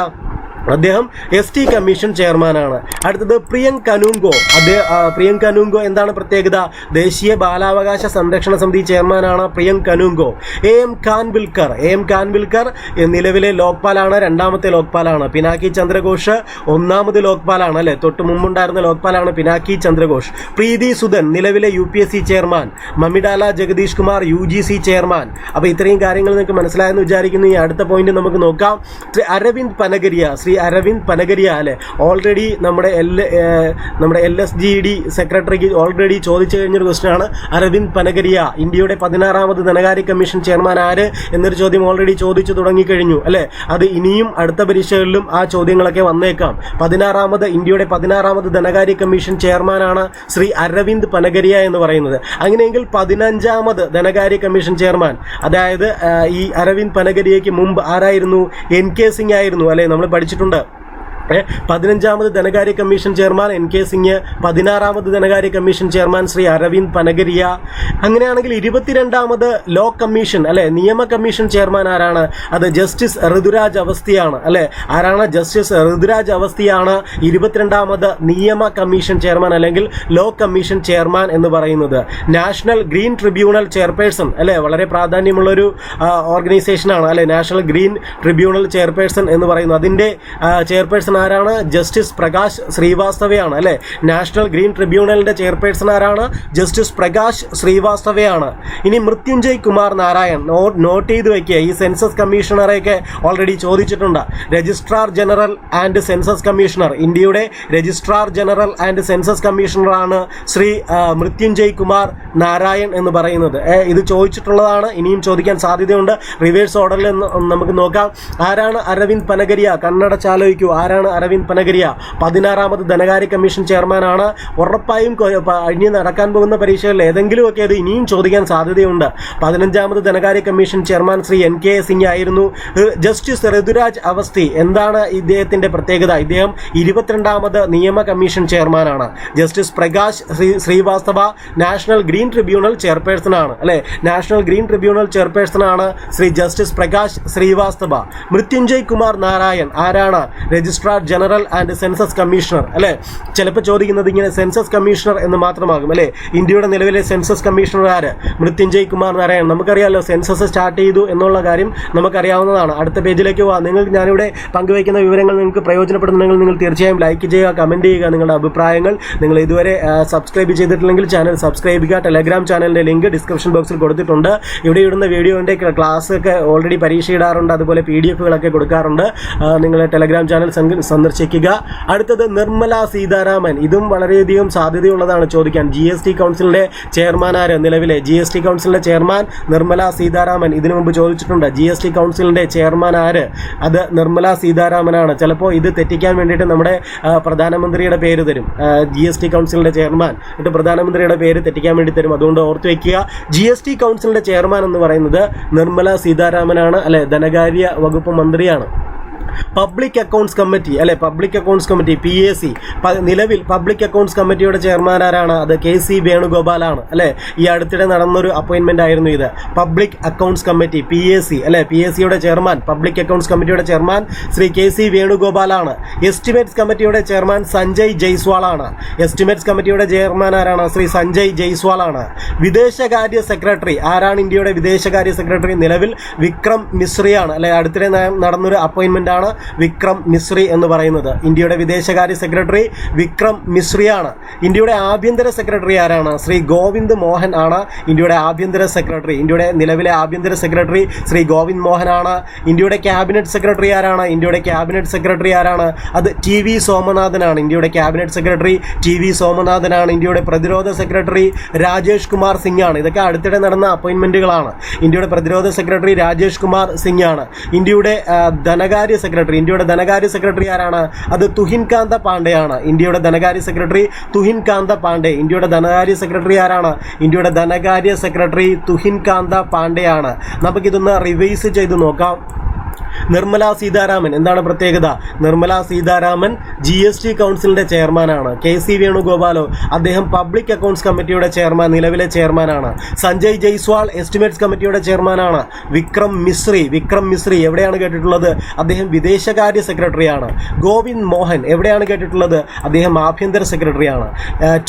[SPEAKER 1] അദ്ദേഹം എസ് ടി കമ്മീഷൻ ചെയർമാനാണ് അടുത്തത് പ്രിയങ്ക് കനൂങ്കോ അദ്ദേഹം പ്രിയങ്ക കനൂങ്കോ എന്താണ് പ്രത്യേകത? ദേശീയ ബാലാവകാശ സംരക്ഷണ സമിതി ചെയർമാനാണ് Priyank Kanoongo A M Khanwilkar A M Khanwilkar A, നിലവിലെ ലോക്പാലാണ് രണ്ടാമത്തെ ലോക്പാലാണ്. പിനാക്കി ചന്ദ്രഘോഷ് ഒന്നാമത് ലോക്പാലാണ് അല്ലെ? തൊട്ട് മുമ്പുണ്ടായിരുന്ന ലോക്പാലാണ് പിനാക്കി ചന്ദ്രഘോഷ്. പ്രീതി സുധൻ നിലവിലെ U P S C chairman Mamidala Jagadish Kumar U G C chairman അപ്പോൾ ഇത്രയും കാര്യങ്ങൾ നിങ്ങൾക്ക് മനസ്സിലായെന്ന് വിചാരിക്കുന്നു. ഈ അടുത്ത പോയിന്റ് നമുക്ക് നോക്കാം. അരവിന്ദ് പനഗരിയ അരവിന്ദ് പനഗരിയ അല്ലെ? ഓൾറെഡി നമ്മുടെ എൽ നമ്മുടെ എൽ എസ് ജി ഡി സെക്രട്ടറിക്ക് ഓൾറെഡി ചോദിച്ചു കഴിഞ്ഞൊരു ക്വസ്റ്റ്യൻ ആണ്. അരവിന്ദ് പനഗരിയ ഇന്ത്യയുടെ പതിനാറാമത് ധനകാര്യ കമ്മീഷൻ ചെയർമാൻ ആര്? എന്നൊരു ചോദ്യം ഓൾറെഡി ചോദിച്ചു തുടങ്ങിക്കഴിഞ്ഞു അല്ലേ? അത് ഇനിയും അടുത്ത പരീക്ഷകളിലും ആ ചോദ്യങ്ങളൊക്കെ വന്നേക്കാം. പതിനാറാമത് ഇന്ത്യയുടെ പതിനാറാമത് ധനകാര്യ കമ്മീഷൻ ചെയർമാനാണ് ശ്രീ അരവിന്ദ് പനഗരിയ എന്ന് പറയുന്നത്. അങ്ങനെയെങ്കിൽ പതിനഞ്ചാമത് ധനകാര്യ കമ്മീഷൻ ചെയർമാൻ അതായത് ഈ അരവിന്ദ് പനഗരിയയ്ക്ക് മുമ്പ് ആരായിരുന്നു? എൻ കെ സിംഗ് ആയിരുന്നു അല്ലെ? നമ്മൾ പഠിച്ചിട്ടുണ്ട് ഏ, പതിനഞ്ചാമത് ധനകാര്യ commission chairman N K Singh പതിനാറാമത് ധനകാര്യ കമ്മീഷൻ ചെയർമാൻ ശ്രീ അരവിന്ദ് പനഗരിയ. അങ്ങനെയാണെങ്കിൽ ഇരുപത്തിരണ്ടാമത് ലോ കമ്മീഷൻ അല്ലെ നിയമ കമ്മീഷൻ ചെയർമാൻ ആരാണ്? അത് ജസ്റ്റിസ് ഋതുരാജ് അവസ്ഥയാണ് അല്ലെ? ആരാണ് ജസ്റ്റിസ് ഋതുരാജ് അവസ്ഥയാണ് ഇരുപത്തിരണ്ടാമത് നിയമ കമ്മീഷൻ ചെയർമാൻ അല്ലെങ്കിൽ ലോ കമ്മീഷൻ ചെയർമാൻ എന്ന് പറയുന്നത്. നാഷണൽ ഗ്രീൻ ട്രിബ്യൂണൽ ചെയർപേഴ്സൺ അല്ലെ? വളരെ പ്രാധാന്യമുള്ളൊരു ഓർഗനൈസേഷനാണ് അല്ലെ? നാഷണൽ ഗ്രീൻ ട്രിബ്യൂണൽ ചെയർപേഴ്സൺ എന്ന് പറയുന്നത്. അതിന്റെ ചെയർപേഴ്സൺ ആരാണ് ജസ്റ്റിസ് പ്രകാശ് ശ്രീവാസ്തവയാണ് അല്ലെ? നാഷണൽ ഗ്രീൻ ട്രിബ്യൂണലിന്റെ ചെയർപേഴ്സൺ ആരാണ് ജസ്റ്റിസ് പ്രകാശ് ശ്രീവാസ്തവയാണ്. ഇനി മൃത്യുഞ്ജയ് കുമാർ നാരായൺ നോട്ട് ചെയ്ത് വെക്കുക. ഈ സെൻസസ് കമ്മീഷണറെയൊക്കെ ഓൾറെഡി ചോദിച്ചിട്ടുണ്ട്. Registrar general and census commissioner ഇന്ത്യയുടെ രജിസ്ട്രാർ ജനറൽ ആൻഡ് സെൻസസ് കമ്മീഷണറാണ് ശ്രീ മൃത്യുഞ്ജയ് കുമാർ നാരായൺ എന്ന് പറയുന്നത്. ഇത് ചോദിച്ചിട്ടുള്ളതാണ്. ഇനിയും ചോദിക്കാൻ സാധ്യതയുണ്ട്. റിവേഴ്സ് ഓർഡറിൽ നമുക്ക് നോക്കാം. ആരാണ് അരവിന്ദ് പനഗരിയ? കണ്ണടച്ചാലോചിക്കൂ ആരാണ് അരവിന്ദ് പനഗരിയ പതിനാറാമത് ധനകാര്യ കമ്മീഷൻ ചെയർമാനാണ്. ഉറപ്പായും ഇനി നടക്കാൻ പോകുന്ന പരീക്ഷകളിൽ ഏതെങ്കിലുമൊക്കെ അത് ഇനിയും ചോദിക്കാൻ സാധ്യതയുണ്ട്. പതിനഞ്ചാമത് ധനകാര്യ commission chairman Shri N K Singh ആയിരുന്നു. ജസ്റ്റിസ് ഋതുരാജ് അവസ്ഥി എന്താണ് ഇദ്ദേഹത്തിന്റെ പ്രത്യേകത? ഇദ്ദേഹം ഇരുപത്തിരണ്ടാമത് നിയമ കമ്മീഷൻ ചെയർമാനാണ്. Justice Prakash Shri Srivastava national green tribunal chairperson ആണ്. അല്ലെ? നാഷണൽ ഗ്രീൻ ട്രിബ്യൂണൽ ചെയർപേഴ്സൺ ആണ് ശ്രീ ജസ്റ്റിസ് പ്രകാശ് ശ്രീവാസ്തവ. മൃത്യുഞ്ജയ് കുമാർ നാരായൺ ആരാണ്? Registrar general and census commissioner അല്ലേ? ചിലപ്പോൾ ചോദിക്കുന്നത് ഇങ്ങനെ സെൻസസ് കമ്മീഷണർ എന്ന് മാത്രമാകും അല്ലേ? ഇന്ത്യയുടെ നിലവിലെ സെൻസസ് കമ്മീഷണർ ആര്? മൃത്യുഞ്ജയ് കുമാർ നാരായൺ. നമുക്കറിയാമല്ലോ സെൻസസ് സ്റ്റാർട്ട് ചെയ്തു എന്നുള്ള കാര്യം നമുക്കറിയാവുന്നതാണ്. അടുത്ത പേജിലേക്ക് പോവാം. നിങ്ങൾക്ക് ഞാനിവിടെ പങ്കുവയ്ക്കുന്ന വിവരങ്ങൾ നിങ്ങൾക്ക് പ്രയോജനപ്പെടുന്നുണ്ടെങ്കിൽ നിങ്ങൾ തീർച്ചയായും ലൈക്ക് ചെയ്യുക കമന്റ് ചെയ്യുക നിങ്ങളുടെ അഭിപ്രായങ്ങൾ. നിങ്ങൾ ഇതുവരെ സബ്സ്ക്രൈബ് ചെയ്തിട്ടില്ലെങ്കിൽ ചാനൽ സബ്സ്ക്രൈബ് ചെയ്യുക. ടെലഗ്രാം ചാനലിന്റെ ലിങ്ക് ഡിസ്ക്രിപ്ഷൻ ബോക്സിൽ കൊടുത്തിട്ടുണ്ട്. ഇവിടെ ഇടുന്ന വീഡിയോന്റെ ക്ലാസ് ഒക്കെ ഓൾറെഡി പരീക്ഷ ഇടാറുണ്ട്. അതുപോലെ പി ഡി എഫുകളൊക്കെ കൊടുക്കാറുണ്ട് നിങ്ങളുടെ ടെലഗ്രാം ചാനൽ സന്ദർശിക്കുക. അടുത്തത് നിർമ്മല സീതാരാമൻ. ഇതും വളരെയധികം സാധ്യതയുള്ളതാണ് ചോദിക്കാൻ. ജി എസ് ടി കൗൺസിലിന്റെ ചെയർമാൻ ആര്? നിലവിലെ ജി എസ് ടി കൗൺസിലിന്റെ ചെയർമാൻ നിർമ്മല സീതാരാമൻ. ഇതിനു മുമ്പ് ചോദിച്ചിട്ടുണ്ട് ജി എസ് ടി കൗൺസിലിന്റെ ചെയർമാൻ ആര്? അത് നിർമ്മല സീതാരാമനാണ്. ചിലപ്പോൾ ഇത് തെറ്റിക്കാൻ വേണ്ടിയിട്ട് നമ്മുടെ പ്രധാനമന്ത്രിയുടെ പേര് തരും. ജി എസ് ടി കൗൺസിലിന്റെ ചെയർമാൻ. എന്നിട്ട് പ്രധാനമന്ത്രിയുടെ പേര് തെറ്റിക്കാൻ വേണ്ടി തരും. അതുകൊണ്ട് ഓർത്ത് വയ്ക്കുക ജി എസ് ടി കൗൺസിലിന്റെ ചെയർമാൻ എന്ന് പറയുന്നത് നിർമ്മല സീതാരാമനാണ്. അല്ലെ ധനകാര്യ വകുപ്പ് മന്ത്രിയാണ്. പബ്ലിക് അക്കൗണ്ട്സ് കമ്മിറ്റി അല്ലെ public accounts committee P A C നിലവിൽ പബ്ലിക് അക്കൗണ്ട്സ് കമ്മിറ്റിയുടെ ചെയർമാൻ ആരാണ്? അത് കെ സി വേണുഗോപാലാണ് അല്ലെ? ഈ അടുത്തിടെ നടന്നൊരു അപ്പോയിന്റ്മെന്റ് ആയിരുന്നു ഇത്. Public accounts committee P A C അല്ലെ? പി എ സിയുടെ ചെയർമാൻ പബ്ലിക് അക്കൗണ്ട്സ് കമ്മിറ്റിയുടെ ചെയർമാൻ ശ്രീ കെ സി വേണുഗോപാലാണ്. എസ്റ്റിമേറ്റ്സ് കമ്മിറ്റിയുടെ ചെയർമാൻ സഞ്ജയ് ജയ്സ്വാൾ ആണ് എസ്റ്റിമേറ്റ്സ് കമ്മിറ്റിയുടെ ചെയർമാൻ ആരാണ്? ശ്രീ സഞ്ജയ് ജയ്സ്വാൾ ആണ് വിദേശകാര്യ സെക്രട്ടറി ആരാണ് ഇന്ത്യയുടെ വിദേശകാര്യ സെക്രട്ടറി നിലവിൽ? വിക്രം മിശ്രിയാണ് അല്ലെ? അടുത്തിടെ നടന്നൊരു അപ്പോയിന്റ്മെന്റ് ആണ്. വിക്രം മിശ്രി എന്ന് പറയുന്നത്. ഇന്ത്യയുടെ വിദേശകാര്യ സെക്രട്ടറി വിക്രം മിശ്രിയാണ്. ഇന്ത്യയുടെ ആഭ്യന്തര സെക്രട്ടറി ആരാണ്? ശ്രീ ഗോവിന്ദ് മോഹൻ ആണ് ഇന്ത്യയുടെ ആഭ്യന്തര സെക്രട്ടറി. ഇന്ത്യയുടെ നിലവിലെ ആഭ്യന്തര സെക്രട്ടറി ശ്രീ ഗോവിന്ദ് മോഹൻ ആണ്. ഇന്ത്യയുടെ ക്യാബിനറ്റ് സെക്രട്ടറി ആരാണ്? ഇന്ത്യയുടെ ക്യാബിനറ്റ് സെക്രട്ടറി ആരാണ്? അത് ടി വി സോമനാഥനാണ് ഇന്ത്യയുടെ ക്യാബിനറ്റ് സെക്രട്ടറി ടി വി സോമനാഥനാണ് ഇന്ത്യയുടെ പ്രതിരോധ സെക്രട്ടറി രാജേഷ് കുമാർ സിംഗ് ആണ്. ഇതൊക്കെ അടുത്തിടെ നടന്ന അപ്പോയിൻമെന്റുകളാണ് ഇന്ത്യയുടെ പ്രതിരോധ സെക്രട്ടറി രാജേഷ് കുമാർ സിംഗ് ആണ്. ഇന്ത്യയുടെ ധനകാര്യ സെക്രട്ടറി. ഇന്ത്യയുടെ ധനകാര്യ സെക്രട്ടറി ആരാണ്? അത് തുഹിൻ കാന്ത പാണ്ഡെയാണ്. ഇന്ത്യയുടെ ധനകാര്യ സെക്രട്ടറി തുഹിൻ കാന്ത പാണ്ഡെ. ഇന്ത്യയുടെ ധനകാര്യ സെക്രട്ടറി ആരാണ്? ഇന്ത്യയുടെ ധനകാര്യ സെക്രട്ടറി തുഹിൻ കാന്ത പാണ്ഡെയാണ്. നമുക്കിതൊന്ന് റിവൈസ് ചെയ്ത് നോക്കാം. നിർമ്മല സീതാരാമൻ. എന്താണ് പ്രത്യേകത? Nirmala Sitharaman G S T കൗൺസിലിന്റെ ചെയർമാനാണ്. കെ സി വേണുഗോപാലോ അദ്ദേഹം പബ്ലിക് അക്കൗണ്ട്സ് കമ്മിറ്റിയുടെ ചെയർമാൻ നിലവിലെ ചെയർമാനാണ്. സഞ്ജയ് ജയ്സ്വാൾ എസ്റ്റിമേറ്റ്സ് കമ്മിറ്റിയുടെ ചെയർമാനാണ്. വിക്രം മിശ്രി വിക്രം മിശ്രി എവിടെയാണ് കേട്ടിട്ടുള്ളത്? അദ്ദേഹം വിദേശകാര്യ സെക്രട്ടറിയാണ്. ഗോവിന്ദ് മോഹൻ എവിടെയാണ് കേട്ടിട്ടുള്ളത്? അദ്ദേഹം ആഭ്യന്തര സെക്രട്ടറിയാണ്.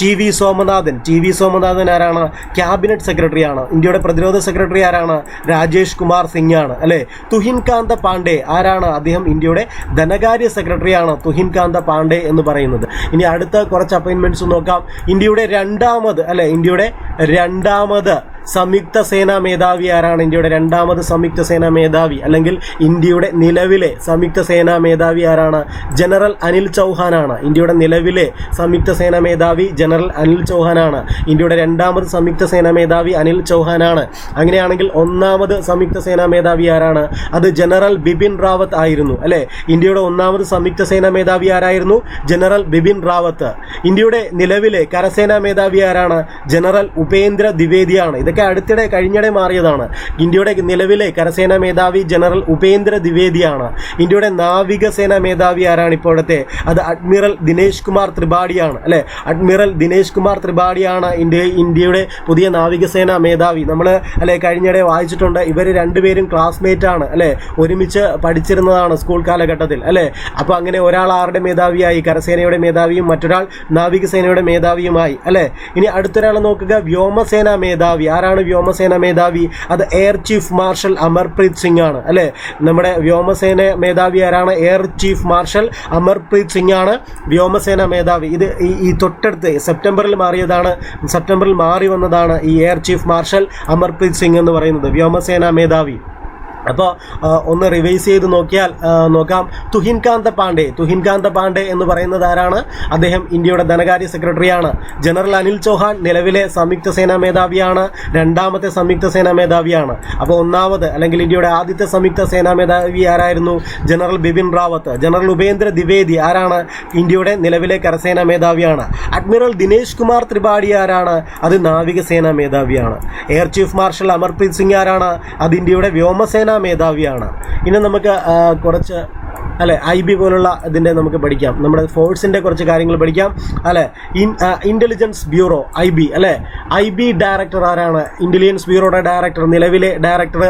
[SPEAKER 1] T V Somanathan T V Somanathan ആരാണ്? ക്യാബിനറ്റ് സെക്രട്ടറിയാണ് ഇന്ത്യയുടെ പ്രതിരോധ സെക്രട്ടറി ആരാണ്? രാജേഷ് കുമാർ സിംഗ് ആണ് അല്ലെ? തുഹിൻ കാന്ത പാണ്ഡെ. ആരാണ് അദ്ദേഹം? ഇന്ത്യയുടെ ധനകാര്യ സെക്രട്ടറിയാണ് തുഹിൻ കാന്ത പാണ്ഡെ എന്ന് പറയുന്നത്. ഇനി അടുത്ത കുറച്ച് അപ്പോയിന്റ്മെന്റ്സ് നോക്കാം. ഇന്ത്യയുടെ രണ്ടാമത് അല്ലെ ഇന്ത്യയുടെ രണ്ടാമത് സംയുക്ത സേനാ മേധാവി ആരാണ്? ഇന്ത്യയുടെ രണ്ടാമത് സംയുക്ത സേനാ മേധാവി അല്ലെങ്കിൽ ഇന്ത്യയുടെ നിലവിലെ സംയുക്ത സേനാ മേധാവി ആരാണ്? ജനറൽ അനിൽ ചൗഹാനാണ്. ഇന്ത്യയുടെ നിലവിലെ സംയുക്ത സേനാ മേധാവി ജനറൽ അനിൽ ചൗഹാനാണ്. ഇന്ത്യയുടെ രണ്ടാമത് സംയുക്ത സേനാ മേധാവി അനിൽ ചൗഹാനാണ്. അങ്ങനെയാണെങ്കിൽ ഒന്നാമത് സംയുക്ത സേനാ മേധാവി ആരാണ്? അത് ജനറൽ ബിപിൻ റാവത്ത് ആയിരുന്നു അല്ലെ? ഇന്ത്യയുടെ ഒന്നാമത് സംയുക്ത സേനാ മേധാവി ആരായിരുന്നു? ജനറൽ ബിപിൻ റാവത്ത്. ഇന്ത്യയുടെ നിലവിലെ കരസേനാ മേധാവി ആരാണ്? ജനറൽ ഉപേന്ദ്ര ദ്വിവേദിയാണ്. ഇതൊക്കെ അടുത്തിടെ കഴിഞ്ഞിടെ മാറിയതാണ്. ഇന്ത്യയുടെ നിലവിലെ കരസേനാ മേധാവി ജനറൽ ഉപേന്ദ്ര ദ്വിവേദിയാണ്. ഇന്ത്യയുടെ നാവികസേനാ മേധാവി ആരാണ് ഇപ്പോഴത്തെ? അത് അഡ്മിറൽ ദിനേശ് കുമാർ ത്രിപാഠിയാണ് അല്ലെ? അഡ്മിറൽ ദിനേശ് കുമാർ ത്രിപാഠിയാണ് ഇന്ത്യ ഇന്ത്യയുടെ പുതിയ നാവികസേനാ മേധാവി. നമ്മൾ അല്ലെ കഴിഞ്ഞിടെ വായിച്ചിട്ടുണ്ട് ഇവർ രണ്ടുപേരും ക്ലാസ്മേറ്റ് ആണ് അല്ലെ? ഒരുമിച്ച് പഠിച്ചിരുന്നതാണ് സ്കൂൾ കാലഘട്ടത്തിൽ അല്ലെ? അപ്പോൾ അങ്ങനെ ഒരാൾ ആരുടെ മേധാവിയായി? കരസേനയുടെ മേധാവിയും മറ്റൊരാൾ നാവികസേനയുടെ മേധാവിയുമായി അല്ലെ? ഇനി അടുത്തൊരാൾ നോക്കുക വ്യോമസേന മേധാവി. ആരാണ് വ്യോമസേന മേധാവി? അത് air chief marshal Amarpreet Singh ആണ് അല്ലെ? നമ്മുടെ വ്യോമസേന മേധാവി ആരാണ്? Air chief marshal Amarpreet Singh ആണ് വ്യോമസേന മേധാവി. ഇത് ഈ തൊട്ടടുത്ത് സെപ്റ്റംബറിൽ മാറിയതാണ് സെപ്റ്റംബറിൽ മാറി വന്നതാണ് ഈ air chief marshal Amarpreet Singh എന്ന് പറയുന്നത് വ്യോമസേന മേധാവി. അപ്പോൾ ഒന്ന് റിവൈസ് ചെയ്ത് നോക്കിയാൽ നോക്കാം. തുഹിൻകാന്ത പാണ്ഡെ. തുഹിൻകാന്ത പാണ്ഡെ എന്ന് പറയുന്നത് ആരാണ്? അദ്ദേഹം ഇന്ത്യയുടെ ധനകാര്യ സെക്രട്ടറിയാണ്. ജനറൽ അനിൽ ചൗഹാൻ നിലവിലെ സംയുക്ത സേനാ മേധാവിയാണ്. രണ്ടാമത്തെ സംയുക്ത സേനാ മേധാവിയാണ്. അപ്പോൾ ഒന്നാമത് അല്ലെങ്കിൽ ഇന്ത്യയുടെ ആദ്യത്തെ സംയുക്ത സേനാ മേധാവി ആരായിരുന്നു? ജനറൽ ബിപിൻ റാവത്ത്. ജനറൽ ഉപേന്ദ്ര ദ്വിവേദി ആരാണ്? ഇന്ത്യയുടെ നിലവിലെ കരസേനാ മേധാവിയാണ്. അഡ്മിറൽ ദിനേശ് കുമാർ ത്രിപാഠി ആരാണ്? അത് നാവികസേനാ മേധാവിയാണ്. Air chief marshal Amarpreet Singh ആരാണ്? അത് ഇന്ത്യയുടെ വ്യോമസേനാ മേധാവിയാണ്. ഇനി നമുക്ക് കുറച്ച് അല്ലെ ഐ ബി പോലുള്ള ഇതിന്റെ നമുക്ക് പഠിക്കാം. നമ്മുടെ ഫോഴ്സിന്റെ കുറച്ച് കാര്യങ്ങൾ പഠിക്കാം. അല്ലെ in intelligence bureau I B അല്ലെ? ഐ ബി ഡയറക്ടർ ആരാണ്? ഇന്റലിജൻസ് ബ്യൂറോയുടെ ഡയറക്ടർ നിലവിലെ ഡയറക്ടർ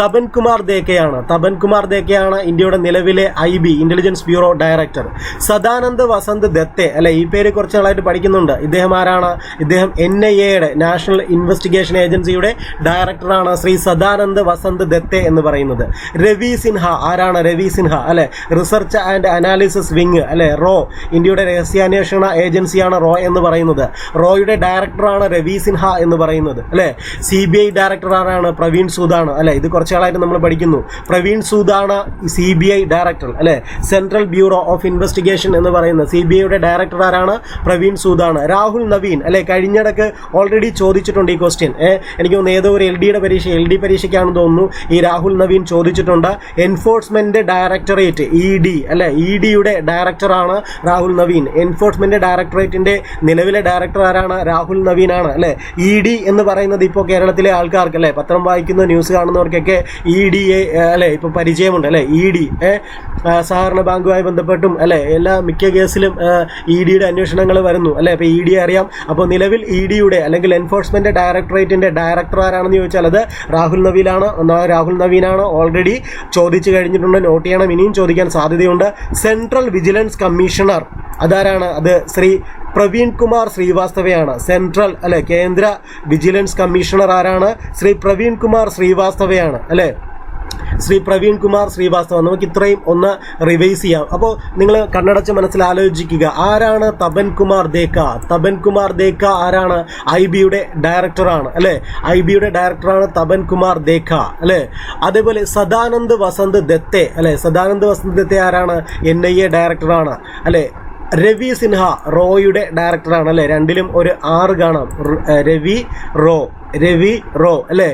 [SPEAKER 1] തപൻ കുമാർ ദേക്കയാണ്. തപൻ കുമാർ ദേക്കയാണ് ഇന്ത്യയുടെ നിലവിലെ I B intelligence bureau director Sadanand Vasant Date അല്ലെ? ഈ പേര് കുറച്ച് നാളായിട്ട് പഠിക്കുന്നുണ്ട്. ഇദ്ദേഹം ആരാണ്? ഇദ്ദേഹം എൻ ഐ എയുടെ നാഷണൽ ഇൻവെസ്റ്റിഗേഷൻ ഏജൻസിയുടെ ഡയറക്ടറാണ് ശ്രീ സദാനന്ദ് വസന്ത് ദത്തെ എന്ന് പറയുന്നത്. രവി സിൻഹ ആരാണ് രവി സിൻഹ? അല്ലെ റിസർച്ച് ആൻഡ് അനാലിസിസ് വിങ് അല്ലെ? റോ ഇന്ത്യയുടെ രഹസ്യാന്വേഷണ ഏജൻസിയാണ് റോ എന്ന് പറയുന്നത്. റോയുടെ ഡയറക്ടറാണ് രവി സിൻഹ എന്ന് പറയുന്നത് അല്ലെ? സി ബി ഐ ഡയറക്ടർ ആരാണ് പ്രവീൺ സൂദാണ് അല്ലെ? ഇത് കുറച്ച് ആളായിട്ട് നമ്മൾ പഠിക്കുന്നു. പ്രവീൺ സൂദാണ് സി ബി ഐ ഡയറക്ടർ അല്ലെ? സെൻട്രൽ ബ്യൂറോ ഓഫ് ഇൻവെസ്റ്റിഗേഷൻ എന്ന് പറയുന്ന സി ബി ഐയുടെ ഡയറക്ടർ ആരാണ്? പ്രവീൺ സൂദാണ്. രാഹുൽ നവീൻ അല്ലെ? കഴിഞ്ഞിടക്ക് ഓൾറെഡി ചോദിച്ചിട്ടുണ്ട് ഈ ക്വസ്റ്റ്യൻ എനിക്ക് തോന്നുന്നു ഏതോ ഒരു എൽ ഡിയുടെ പരീക്ഷ എൽ ഡി പരീക്ഷയ്ക്കാണെന്ന് തോന്നുന്നു ഈ രാഹുൽ നവീൻ ചോദിച്ചിട്ടുണ്ട്. എൻഫോഴ്സ്മെന്റ് ഡയറക്ടറേറ്റ് ഇ ഡി അല്ലെ? ഇ ഡിയുടെ ഡയറക്ടറാണ് രാഹുൽ നവീൻ. എൻഫോഴ്സ്മെന്റ് ഡയറക്ടറേറ്റിന്റെ നിലവിലെ ഡയറക്ടർ ആരാണ്? രാഹുൽ നവീനാണ് അല്ലെ? ഇ ഡി എന്ന് പറയുന്നത് ഇപ്പോൾ കേരളത്തിലെ ആൾക്കാർക്ക് അല്ലെ? പത്രം വായിക്കുന്ന ന്യൂസ് കാണുന്നവർക്കൊക്കെ ഇ ഡി അല്ലെ? ഇപ്പൊ പരിചയമുണ്ട് അല്ലെ? ഇ ഡി സഹകരണ ബാങ്കുമായി ബന്ധപ്പെട്ടും അല്ലെ? എല്ലാ മിക്ക കേസിലും ഇ ഡിയുടെ അന്വേഷണങ്ങൾ വരുന്നു അല്ലെ? അപ്പോൾ ഇ ഡി അറിയാം. അപ്പോൾ നിലവിൽ ഇ ഡിയുടെ അല്ലെങ്കിൽ എൻഫോഴ്സ്മെന്റ് ഡയറക്ടറേറ്റിന്റെ ഡയറക്ടർ ആരാണെന്ന് ചോദിച്ചാൽ അത് രാഹുൽ നവീനാണ്. രാഹുൽ നവീനാണ്. ഓൾറെഡി ചോദിച്ചു കഴിഞ്ഞിട്ടുണ്ട്. നോട്ട് ചെയ്യണം. ഇനിയും ചോദിക്കാൻ സാധ്യതയുണ്ട്. സെൻട്രൽ വിജിലൻസ് കമ്മീഷണർ അതാരാണ്? അത് ശ്രീ പ്രവീൺ കുമാർ ശ്രീവാസ്തവയാണ്. സെൻട്രൽ അല്ലെ കേന്ദ്ര വിജിലൻസ് കമ്മീഷണർ ആരാണ്? ശ്രീ പ്രവീൺ കുമാർ ശ്രീവാസ്തവയാണ് അല്ലേ? ശ്രീ പ്രവീൺ കുമാർ ശ്രീവാസ്തവ നമുക്ക് ഇത്രയും ഒന്ന് റിവൈസ് ചെയ്യാം. അപ്പോൾ നിങ്ങൾ കണ്ണടച്ച് മനസ്സിൽ ആലോചിക്കുക ആരാണ് തപൻ കുമാർ ദേക്ക? തപൻ കുമാർ ദേക്ക ആരാണ്? ഐ ബിയുടെ ഡയറക്ടറാണ് അല്ലേ? ഐ ബിയുടെ ഡയറക്ടറാണ് തപൻ കുമാർ ദേക്ക അല്ലെ? അതേപോലെ സദാനന്ദ് വസന്ത് ദത്തെ അല്ലേ? സദാനന്ദ് വസന്ത് ദത്തെ ആരാണ്? എൻ ഐ എ ഡയറക്ടറാണ് അല്ലേ? രവി സിൻഹ റോയുടെ ഡയറക്ടറാണ് അല്ലേ? രണ്ടിലും ഒരു ആറ് കാണാം. രവി റോ. രവി റോ അല്ലേ?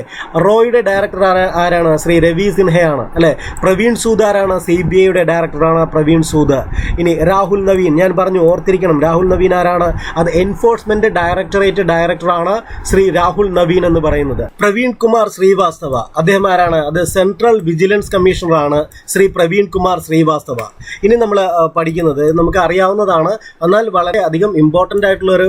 [SPEAKER 1] റോയുടെ ഡയറക്ടർ ആരാണ്? ശ്രീ രവി സിൻഹയാണ് അല്ലേ? പ്രവീൺ സൂദ് ആരാണ് സി ബി ഐയുടെ ഡയറക്ടറാണ് പ്രവീൺ സൂദ്. ഇനി രാഹുൽ നവീൻ ഞാൻ പറഞ്ഞു ഓർത്തിരിക്കണം. രാഹുൽ നവീൻ ആരാണ്? അത് എൻഫോഴ്സ്മെന്റ് ഡയറക്ടറേറ്റ് ഡയറക്ടറാണ് ശ്രീ രാഹുൽ നവീൻ എന്ന് പറയുന്നത്. പ്രവീൺ കുമാർ ശ്രീവാസ്തവ. അദ്ദേഹം ആരാണ്? അത് സെൻട്രൽ വിജിലൻസ് കമ്മീഷണറാണ് ശ്രീ പ്രവീൺ കുമാർ ശ്രീവാസ്തവ. ഇനി നമ്മൾ പഠിക്കുന്നത് നമുക്ക് അറിയാവുന്നതാണ്. എന്നാൽ വളരെ അധികം ഇമ്പോർട്ടന്റ് ആയിട്ടുള്ള ഒരു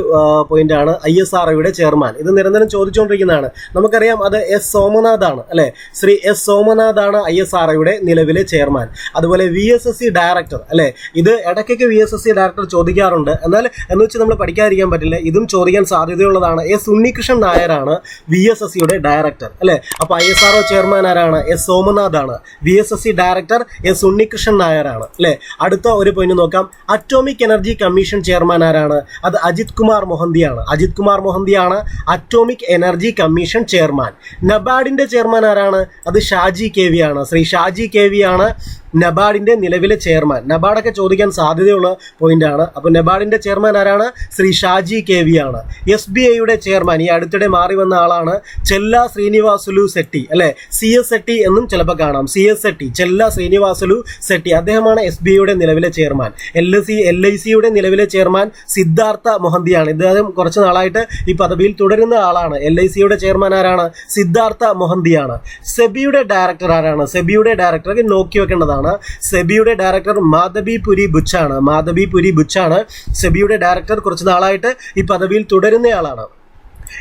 [SPEAKER 1] പോയിന്റ് ആണ് ഐ എസ് ആർ ഒയുടെ ചെയർമാൻ. ഇത് നിരന്തരം ചോദിച്ചുകൊണ്ടിരിക്കുന്നത് ഉപയോഗിക്കുന്നതാണ് നമുക്കറിയാം അത് എസ് സോമനാഥ് ആണ് അല്ലെ? ശ്രീ എസ് സോമനാഥ് ആണ് ഐ എസ് ആർ ഒയുടെ നിലവിലെ ചെയർമാൻ. അതുപോലെ V S S C director അല്ലെ? ഇത് ഇടയ്ക്കൊക്കെ V S S C director ചോദിക്കാറുണ്ട്. എന്നാൽ എന്ന് വെച്ച് നമ്മൾ പഠിക്കാതിരിക്കാൻ പറ്റില്ല. ഇതും ചോദിക്കാൻ സാധ്യതയുള്ളതാണ്. എസ് ഉണ്ണികൃഷ്ണൻ നായരാണ് വി എസ് എസ് സിയുടെ ഡയറക്ടർ അല്ലെ? അപ്പോൾ I S R O chairman ആരാണ്? എസ് സോമനാഥ് ആണ് V S S C director S Unnikrishnan നായരാണ് അല്ലെ? അടുത്ത ഒരു പോയിന്റ് നോക്കാം. അറ്റോമിക് എനർജി കമ്മീഷൻ ചെയർമാൻ ആരാണ്? അത് അജിത് കുമാർ മൊഹന്തിയാണ്. അജിത് കുമാർ മൊഹന്തിയാണ് അറ്റോമിക് എനർജി കമ്മീഷൻ ചെയർമാൻ. നബാഡിന്റെ ചെയർമാൻ ആരാണ്? അത് ഷാജി കെ വി ആണ്. ശ്രീ ഷാജി കെ വി ആണ്. നബാഡിന്റെ നിലവിലെ ചെയർമാൻ. നബാഡൊക്കെ ചോദിക്കാൻ സാധ്യതയുള്ള പോയിന്റ് ആണ്. അപ്പോൾ നബാഡിന്റെ ചെയർമാൻ ആരാണ്? ശ്രീ ഷാജി കെ വി ആണ്. എസ് ബി ഐയുടെ ചെയർമാൻ ഈ അടുത്തിടെ മാറി വന്ന ആളാണ് ചെല്ല ശ്രീനിവാസുലു സെട്ടി അല്ലെ? സി എസ് സെട്ടി എന്നും ചിലപ്പോൾ കാണാം. സി എസ് സെട്ടി ചെല്ല ശ്രീനിവാസുലു സെട്ടി. അദ്ദേഹമാണ് എസ് ബി ഐയുടെ നിലവിലെ chairman. L C L I സിയുടെ നിലവിലെ ചെയർമാൻ സിദ്ധാർത്ഥ മൊഹന്തിയാണ്. ഇദ്ദേഹം കുറച്ച് നാളായിട്ട് ഈ പദവിയിൽ തുടരുന്ന ആളാണ്. എൽ ഐ സിയുടെ ചെയർമാൻ ആരാണ്? സിദ്ധാർത്ഥ മൊഹന്തിയാണ്. സെബിയുടെ ഡയറക്ടർ ആരാണ്? സെബിയുടെ ഡയറക്ടർ നോക്കി വെക്കേണ്ടതാണ്. സെബിയുടെ ഡയറക്ടർ മാധബി പുരി ബുച്ചാണ്. മാധബി പുരി ബുച്ചാണ് സെബിയുടെ ഡയറക്ടർ കുറച്ച് നാളായിട്ട് ഈ പദവിയിൽ തുടരുന്നയാളാണ്.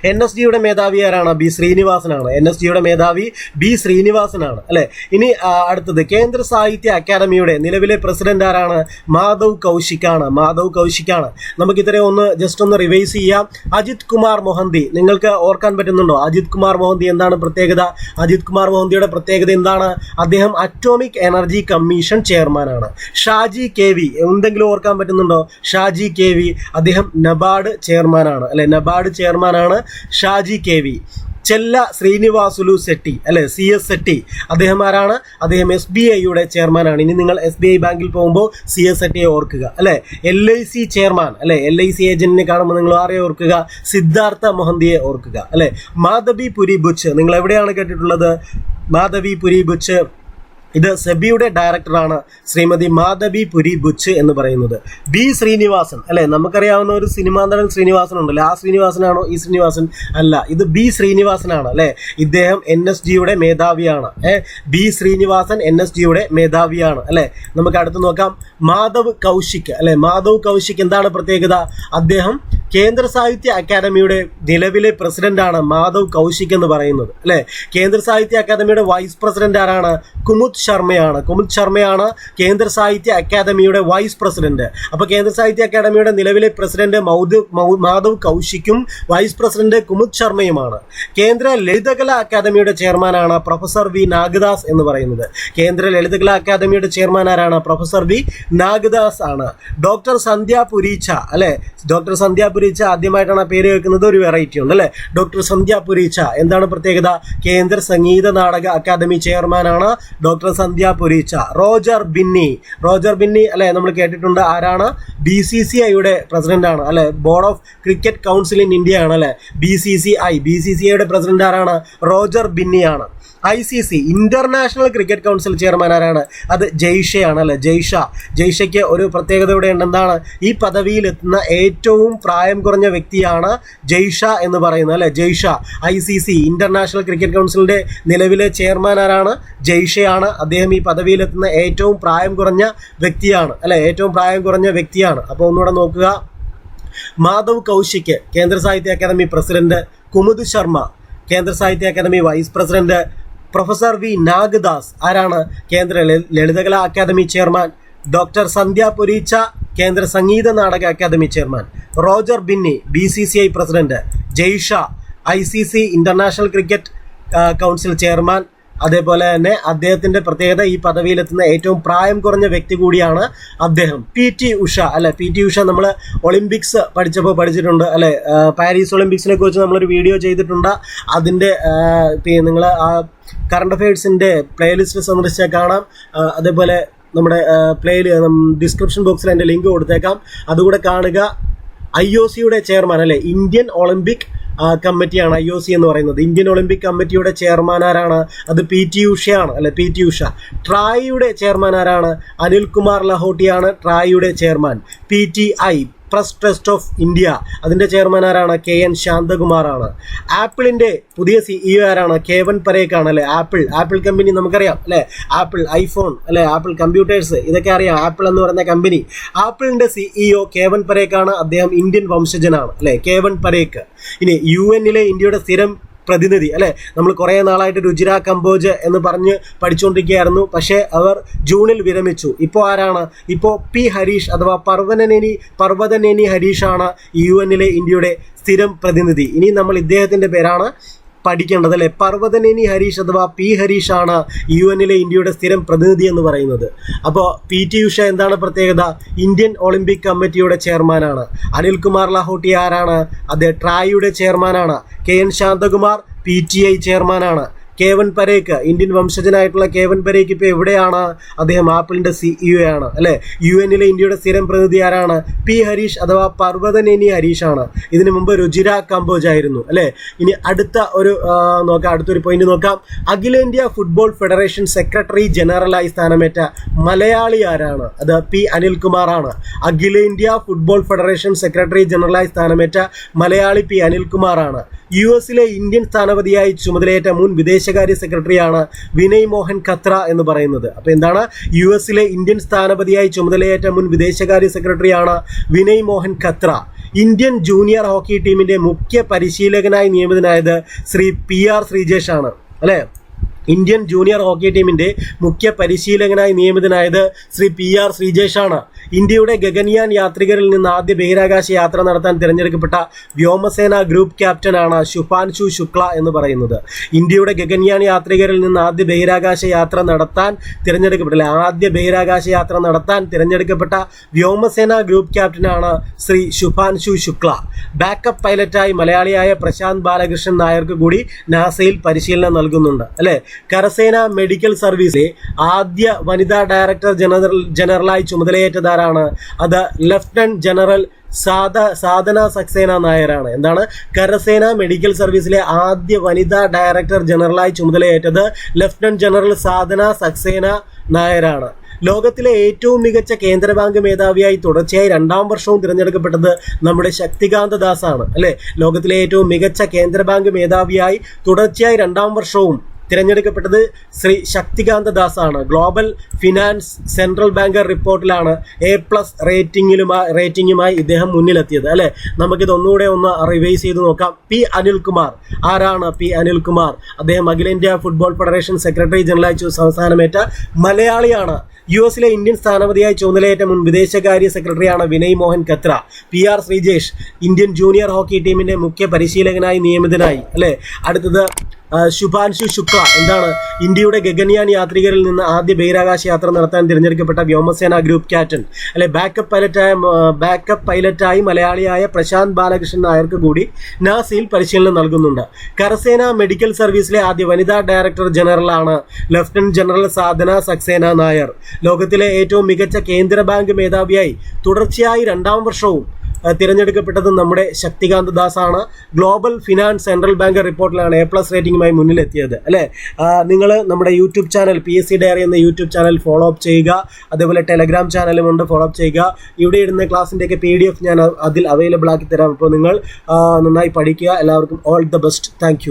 [SPEAKER 1] എൻ എസ് ജിയുടെ മേധാവി ആരാണ്? ബി ശ്രീനിവാസനാണ്. എൻ എസ് ജിയുടെ മേധാവി ബി ശ്രീനിവാസനാണ്. അല്ലെ? ഇനി അടുത്തത് കേന്ദ്ര സാഹിത്യ അക്കാദമിയുടെ നിലവിലെ പ്രസിഡന്റ് ആരാണ്? മാധവ് കൗശിക്കാണ്. മാധവ് കൗശിക്കാണ്. നമുക്ക് ഇത്രയും ഒന്ന് ജസ്റ്റ് ഒന്ന് റിവൈസ് ചെയ്യാം. അജിത് കുമാർ മൊഹന്തി. നിങ്ങൾക്ക് ഓർക്കാൻ പറ്റുന്നുണ്ടോ? അജിത് കുമാർ മൊഹന്തി എന്താണ് പ്രത്യേകത? അജിത് കുമാർ മൊഹന്തിയുടെ പ്രത്യേകത എന്താണ്? അദ്ദേഹം അറ്റോമിക് എനർജി കമ്മീഷൻ ചെയർമാനാണ് ഷാജി കെ വി. എന്തെങ്കിലും ഓർക്കാൻ പറ്റുന്നുണ്ടോ? ഷാജി കെ വി അദ്ദേഹം നബാർഡ് ചെയർമാനാണ് അല്ലെ? നബാർഡ് ചെയർമാനാണ് ഷാജി കെ വി. ചെല്ല ശ്രീനിവാസുലു സെട്ടി അല്ലെ സി എസ് സെട്ടി. അദ്ദേഹം ആരാണ് അദ്ദേഹം എസ് ബി ഐയുടെ ചെയർമാനാണ്. ഇനി നിങ്ങൾ എസ് ബി ഐ ബാങ്കിൽ പോകുമ്പോൾ സി എസ് സെട്ടിയെ ഓർക്കുക അല്ലെ? എൽ ഐ സി ചെയർമാൻ അല്ലെ? എൽ ഐ സി ഏജന്റിനെ കാണുമ്പോൾ നിങ്ങൾ ആരെ ഓർക്കുക? സിദ്ധാർത്ഥ മൊഹന്തിയെ ഓർക്കുക അല്ലെ? മാധവി പുരി ബുച്ച് നിങ്ങൾ എവിടെയാണ് കേട്ടിട്ടുള്ളത്? മാധവി പുരി ബുച്ച്. ഇത് സെബിയുടെ ഡയറക്ടറാണ് ശ്രീമതി മാധവി പുരി ബുച്ച് എന്ന് പറയുന്നത്. ബി ശ്രീനിവാസൻ അല്ലെ? നമുക്കറിയാവുന്ന ഒരു സിനിമാ നടൻ ശ്രീനിവാസൻ ഉണ്ടല്ലോ ആ ശ്രീനിവാസനാണോ? ഈ ശ്രീനിവാസൻ അല്ല. ഇത് ബി ശ്രീനിവാസനാണ് അല്ലെ? ഇദ്ദേഹം എൻ എസ് ജിയുടെ മേധാവിയാണ് ഏ? ബി ശ്രീനിവാസൻ എൻ എസ് ജിയുടെ മേധാവിയാണ് അല്ലെ? നമുക്ക് അടുത്ത് നോക്കാം. മാധവ് കൗശിക് അല്ലെ? മാധവ് കൗശിക് എന്താണ് പ്രത്യേകത? അദ്ദേഹം കേന്ദ്ര സാഹിത്യ അക്കാദമിയുടെ നിലവിലെ പ്രസിഡന്റാണ് മാധവ് കൗശിക് എന്ന് പറയുന്നത് അല്ലെ? കേന്ദ്ര സാഹിത്യ അക്കാദമിയുടെ വൈസ് പ്രസിഡന്റ് ആരാണ് കുമുദ് ശർമ്മയാണ്. കുമുദ് ശർമ്മയാണ് കേന്ദ്ര സാഹിത്യ അക്കാദമിയുടെ വൈസ് പ്രസിഡന്റ്. അപ്പോൾ കേന്ദ്ര സാഹിത്യ അക്കാദമിയുടെ നിലവിലെ പ്രസിഡന്റ് മൗദ് മാധവ് കൗശിക്കും വൈസ് പ്രസിഡന്റ് കുമുദ് ശർമ്മയുമാണ്. കേന്ദ്ര ലളിതകലാ അക്കാദമിയുടെ ചെയർമാനാണ് പ്രൊഫസർ വി നാഗദാസ് എന്ന് പറയുന്നത്. കേന്ദ്ര ലളിതകലാ അക്കാദമിയുടെ ചെയർമാൻ ആരാണ്? പ്രൊഫസർ വി നാഗദാസ് ആണ്. ഡോക്ടർ സന്ധ്യ പുരീച്ച അല്ലെ? ഡോക്ടർ സന്ധ്യ പുരീച്ച ആദ്യമായിട്ടാണ് പേര് കേൾക്കുന്നത്. ഒരു വെറൈറ്റി ഉണ്ട് അല്ലെ? ഡോക്ടർ സന്ധ്യ പുരീച്ച എന്താണ് പ്രത്യേകത? കേന്ദ്ര സംഗീത നാടക അക്കാദമി ചെയർമാനാണ് ഡോക്ടർ സന്ധ്യ പുരീച്ച. റോജർ ബിന്നി. റോജർ ബിന്നി അല്ലെ നമ്മൾ കേട്ടിട്ടുണ്ട് ആരാണ്? ബി സി സി ഐയുടെ പ്രസിഡന്റ് ആണ് അല്ലെ? Board of cricket council in India ആണ് അല്ലെ? B C C I. B C C ഐയുടെ പ്രസിഡന്റ് ആരാണ്? Roger ബിന്നിയാണ്. I C C international cricket council chairman ആരാണ്? അത് ജയ്ഷയാണ് അല്ലെ? ജയ്ഷ. ജയ്ഷയ്ക്ക് ഒരു പ്രത്യേകത ഇവിടെ ഉണ്ട്. എന്താണ്? ഈ പദവിയിൽ എത്തുന്ന ഏറ്റവും പ്രായം കുറഞ്ഞ വ്യക്തിയാണ് ജയ്ഷ എന്ന് പറയുന്നത് അല്ലെ? Jay Shah. I C C international cricket കൗൺസിലിന്റെ നിലവിലെ ചെയർമാൻ ആരാണ്? ജയ്ഷയാണ്. അദ്ദേഹം ഈ പദവിയിൽ എത്തുന്ന ഏറ്റവും പ്രായം കുറഞ്ഞ വ്യക്തിയാണ് അല്ലെ? ഏറ്റവും പ്രായം കുറഞ്ഞ വ്യക്തിയാണ്. അപ്പോൾ ഒന്നുകൂടെ നോക്കുക. മാധവ് കൗശിക് കേന്ദ്ര സാഹിത്യ അക്കാദമി പ്രസിഡന്റ് കുമുദ് ശർമ്മ കേന്ദ്ര സാഹിത്യ academy vice president professor V Nagadas. ആരാണ് കേന്ദ്ര ലളിത- ലളിതകലാ academy chairman? Doctor Sandhya Purecha കേന്ദ്ര Sangeetha Nataka academy chairman. Roger Binny B C C I president. Jay Shah I C C international cricket council chairman. അതേപോലെ തന്നെ അദ്ദേഹത്തിന്റെ പ്രത്യേകത ഈ പദവിയിലെത്തുന്ന ഏറ്റവും പ്രായം കുറഞ്ഞ വ്യക്തി കൂടിയാണ് അദ്ദേഹം. പി ടി ഉഷ അല്ലെ? പി ടി ഉഷ നമ്മൾ ഒളിമ്പിക്സ് പഠിച്ചപ്പോൾ പഠിച്ചിട്ടുണ്ട് അല്ലെ? പാരീസ് ഒളിമ്പിക്സിനെ കുറിച്ച് നമ്മളൊരു വീഡിയോ ചെയ്തിട്ടുണ്ട്. അതിന്റെ നിങ്ങൾ ആ കറണ്ട് അഫയേഴ്സിന്റെ പ്ലേലിസ്റ്റ് സന്ദർശിച്ചാൽ കാണാം. അതേപോലെ നമ്മുടെ പ്ലേയിൽ ഡിസ്ക്രിപ്ഷൻ ബോക്സിൽ എന്റെ ലിങ്ക് കൊടുത്തേക്കാം. അതുകൂടെ കാണുക. ഐ ഒ സിയുടെ ചെയർമാൻ അല്ലെ? ഇന്ത്യൻ ഒളിമ്പിക് കമ്മിറ്റിയാണ് ഐ ഒ സി എന്ന് പറയുന്നത്. ഇന്ത്യൻ ഒളിമ്പിക് കമ്മിറ്റിയുടെ ചെയർമാൻ ആരാണ്? അത് പി ടി ഉഷയാണ് അല്ലെ? P T Usha. ട്രായിയുടെ ചെയർമാൻ ആരാണ്? അനിൽകുമാർ ലഹോട്ടിയാണ് ട്രായിയുടെ chairman. P T I. Press trust of India. അതിന്റെ ചെയർമാൻ ആരാണ്? കെ എൻ ശാന്തകുമാറാണ്. ആപ്പിളിന്റെ പുതിയ സിഇഒ ആരാണ്? കെ പരേക്ക് പരേക്കാണ് അല്ലെ? ആപ്പിൾ. ആപ്പിൾ കമ്പനി നമുക്കറിയാം അല്ലെ? ആപ്പിൾ ഐഫോൺ അല്ലെ? Apple computers. ഇതൊക്കെ അറിയാം. ആപ്പിൾ എന്ന് പറയുന്ന കമ്പനി. ആപ്പിളിന്റെ സിഇഒ വൻ പരേക്കാണ്. അദ്ദേഹം ഇന്ത്യൻ വംശജനാണ് അല്ലെ? വൻ പരേക്ക്. ഇനി യു എന്നിലെ ഇന്ത്യയുടെ സ്ഥിരം പ്രതിനിധി അല്ലെ? നമ്മൾ കുറേ നാളായിട്ട് രുചിര കമ്പോജ് എന്ന് പറഞ്ഞ് പഠിച്ചുകൊണ്ടിരിക്കുകയായിരുന്നു പക്ഷേ അവർ ജൂണിൽ വിരമിച്ചു. ഇപ്പോൾ ആരാണ്? ഇപ്പോൾ പി ഹരീഷ് അഥവാ പർവതനേനി പർവതനേനി ഹരീഷാണ് യു എന്നിലെ ഇന്ത്യയുടെ സ്ഥിരം പ്രതിനിധി. ഇനി നമ്മൾ ഇദ്ദേഹത്തിന്റെ പേരാണ് പഠിക്കേണ്ടത് അല്ലെ പർവതനേനി ഹരീഷ് അഥവാ പി ഹരീഷ് ആണ് യു എന്നിലെ ഇന്ത്യയുടെ സ്ഥിരം പ്രതിനിധി എന്ന് പറയുന്നത്. അപ്പോൾ പി ടി ഉഷ എന്താണ് പ്രത്യേകത? ഇന്ത്യൻ ഒളിമ്പിക് കമ്മിറ്റിയുടെ ചെയർമാനാണ്. അനിൽകുമാർ ലാഹോട്ടി ആരാണ്? അദ്ദേഹം ട്രായിയുടെ ചെയർമാനാണ്. K N Shantakumar P T I ചെയർമാനാണ്. കേവൻ പരേക്ക് ഇന്ത്യൻ വംശജനായിട്ടുള്ള കേവൻ പരേക്ക് ഇപ്പോൾ എവിടെയാണ്? അദ്ദേഹം ആപ്പിളിന്റെ സിഇഒ ആണ് അല്ലേ? യു എന്നിലെ ഇന്ത്യയുടെ സ്ഥിരം പ്രതിനിധി ആരാണ്? പി ഹരീഷ് അഥവാ പർവതനേനി ഹരീഷാണ്. ഇതിനു മുമ്പ് രുചിര കമ്പോജ് ആയിരുന്നു അല്ലേ? ഇനി അടുത്ത ഒരു നോക്കാം അടുത്തൊരു പോയിന്റ് നോക്കാം. അഖിലേന്ത്യാ ഫുട്ബോൾ ഫെഡറേഷൻ സെക്രട്ടറി ജനറലായി സ്ഥാനമേറ്റ മലയാളി ആരാണ്? അത് പി അനിൽകുമാറാണ്. അഖിലേന്ത്യാ ഫുട്ബോൾ ഫെഡറേഷൻ സെക്രട്ടറി ജനറലായി സ്ഥാനമേറ്റ മലയാളി പി അനിൽകുമാർ ആണ് യു എസിലെ ഇന്ത്യൻ സ്ഥാനപതിയായി ചുമതലയേറ്റ മുൻ വിദേശകാര്യ സെക്രട്ടറിയാണ് വിനയ് മോഹൻ ഖത്ര എന്ന് പറയുന്നത്. അപ്പോൾ എന്താണ്? യു എസിലെ ഇന്ത്യൻ സ്ഥാനപതിയായി ചുമതലയേറ്റ മുൻ വിദേശകാര്യ സെക്രട്ടറിയാണ് Vinay Mohan Kwatra. Indian junior hockey ടീമിന്റെ മുഖ്യ പരിശീലകനായി നിയമിതനായത് ശ്രീ പി ആർ ശ്രീജേഷാണ് അല്ലേ? ഇന്ത്യൻ ജൂനിയർ ഹോക്കി ടീമിന്റെ മുഖ്യ പരിശീലകനായി നിയമിതനായത് ശ്രീ പി ആർ ശ്രീജേഷാണ്. ഇന്ത്യയുടെ ഗഗൻയാൻ യാത്രികരിൽ നിന്ന് ആദ്യ ബഹിരാകാശ യാത്ര നടത്താൻ തിരഞ്ഞെടുക്കപ്പെട്ട വ്യോമസേന ഗ്രൂപ്പ് ക്യാപ്റ്റനാണ് ശുഭാൻഷു ശുക്ല എന്ന് പറയുന്നത്. ഇന്ത്യയുടെ ഗഗൻയാൻ യാത്രികരിൽ നിന്ന് ആദ്യ ബഹിരാകാശ യാത്ര നടത്താൻ തിരഞ്ഞെടുക്കപ്പെട്ടില്ല. ആദ്യ ബഹിരാകാശ യാത്ര നടത്താൻ തിരഞ്ഞെടുക്കപ്പെട്ട വ്യോമസേന ഗ്രൂപ്പ് ക്യാപ്റ്റനാണ് ശ്രീ ശുഭാൻഷു ശുക്ല. ബാക്കപ്പ് പൈലറ്റായി മലയാളിയായ പ്രശാന്ത് ബാലകൃഷ്ണൻ നായർക്ക് കൂടി നാസയിൽ പരിശീലനം നൽകുന്നുണ്ട്. അല്ലെ? കരസേന മെഡിക്കൽ സർവീസിലെ ആദ്യ വനിതാ ഡയറക്ടർ ജനറൽ ജനറലായി ചുമതലയേറ്റതാരാണ്. അത് ലഫ്റ്റനന്റ് ജനറൽ സാധ സാധന സക്സേന നായരാണ്. എന്താണ്? കരസേന മെഡിക്കൽ സർവീസിലെ ആദ്യ വനിതാ ഡയറക്ടർ ജനറലായി ചുമതലയേറ്റത് ലഫ്റ്റനന്റ് ജനറൽ സാധന സക്സേന നായരാണ്. ലോകത്തിലെ ഏറ്റവും മികച്ച കേന്ദ്ര ബാങ്ക് മേധാവിയായി തുടർച്ചയായി രണ്ടാം വർഷവും തിരഞ്ഞെടുക്കപ്പെട്ടത് നമ്മുടെ ശക്തികാന്ത ദാസാണ്. അല്ലെ? ലോകത്തിലെ ഏറ്റവും മികച്ച കേന്ദ്ര ബാങ്ക് മേധാവിയായി തുടർച്ചയായി രണ്ടാം വർഷവും തിരഞ്ഞെടുക്കപ്പെട്ടത് ശ്രീ ശക്തികാന്ത ദാസ് ആണ് ഗ്ലോബൽ ഫിനാൻസ് സെൻട്രൽ ബാങ്കർ റിപ്പോർട്ടിലാണ് എ പ്ലസ് റേറ്റിംഗിലുമായി റേറ്റിംഗുമായി ഇദ്ദേഹം മുന്നിലെത്തിയത്. അല്ലെ? നമുക്കിത് ഒന്നുകൂടെ ഒന്ന് റിവൈസ് ചെയ്ത് നോക്കാം. പി അനിൽകുമാർ. ആരാണ് പി അനിൽകുമാർ? അദ്ദേഹം അഖിലേന്ത്യാ ഫുട്ബോൾ ഫെഡറേഷൻ സെക്രട്ടറി ജനറലായി സംസ്ഥാനമേറ്റ മലയാളിയാണ്. യു എസിലെ ഇന്ത്യൻ സ്ഥാനപതിയായി ചുമതലയേറ്റ മുൻ വിദേശകാര്യ സെക്രട്ടറിയാണ് Vinay Mohan Kwatra. P R Sreejesh Indian junior hockey ടീമിന്റെ മുഖ്യ പരിശീലകനായി നിയമിതനായി. അല്ലെ? അടുത്തത് ആ, ശുഭാൻശു ശുക്ല എന്താണ് ഇന്ത്യയുടെ ഗഗൻയാൻ യാത്രികരിൽ നിന്ന് ആദ്യ ബഹിരാകാശ യാത്ര നടത്താൻ തിരഞ്ഞെടുക്കപ്പെട്ട വ്യോമസേന ഗ്രൂപ്പ് ക്യാപ്റ്റൻ അല്ലെ ബാക്കപ്പ് പൈലറ്റായ ബാക്കപ്പ് പൈലറ്റായി മലയാളിയായ പ്രശാന്ത് ബാലകൃഷ്ണൻ നായർക്ക് കൂടി നാസിയിൽ പരിശീലനം നൽകുന്നുണ്ട്. കരസേന മെഡിക്കൽ സർവീസിലെ ആദ്യ വനിതാ ഡയറക്ടർ ജനറലാണ് ലഫ്റ്റനന്റ് ജനറൽ സാധന സക്സേന നായർ. ലോകത്തിലെ ഏറ്റവും മികച്ച കേന്ദ്ര ബാങ്ക് മേധാവിയായി തുടർച്ചയായി രണ്ടാം വർഷവും തിരഞ്ഞെടുക്കപ്പെട്ടത് നമ്മുടെ ശക്തികാന്ത് ദാസ് ആണ് ഗ്ലോബൽ ഫിനാൻസ് സെൻട്രൽ ബാങ്ക് റിപ്പോർട്ടിലാണ് എ പ്ലസ് റേറ്റിംഗുമായി മുന്നിലെത്തിയത് അല്ലേ? നിങ്ങൾ നമ്മുടെ YouTube channel P S C diary എന്ന യൂട്യൂബ് ചാനൽ ഫോളോ അപ്പ് ചെയ്യുക. അതേപോലെ ടെലഗ്രാം ചാനലും ഉണ്ട് ഫോളോ അപ്പ് ചെയ്യുക. ഇവിടെ ഇടുന്ന ക്ലാസ്സിന്റെയൊക്കെ പി ഡി എഫ് ഞാൻ അതിൽ അവൈലബിൾ ആക്കി തരാം. അപ്പോൾ നിങ്ങൾ നന്നായി പഠിക്കുക. എല്ലാവർക്കും ഓൾ ദ ബെസ്റ്റ് താങ്ക്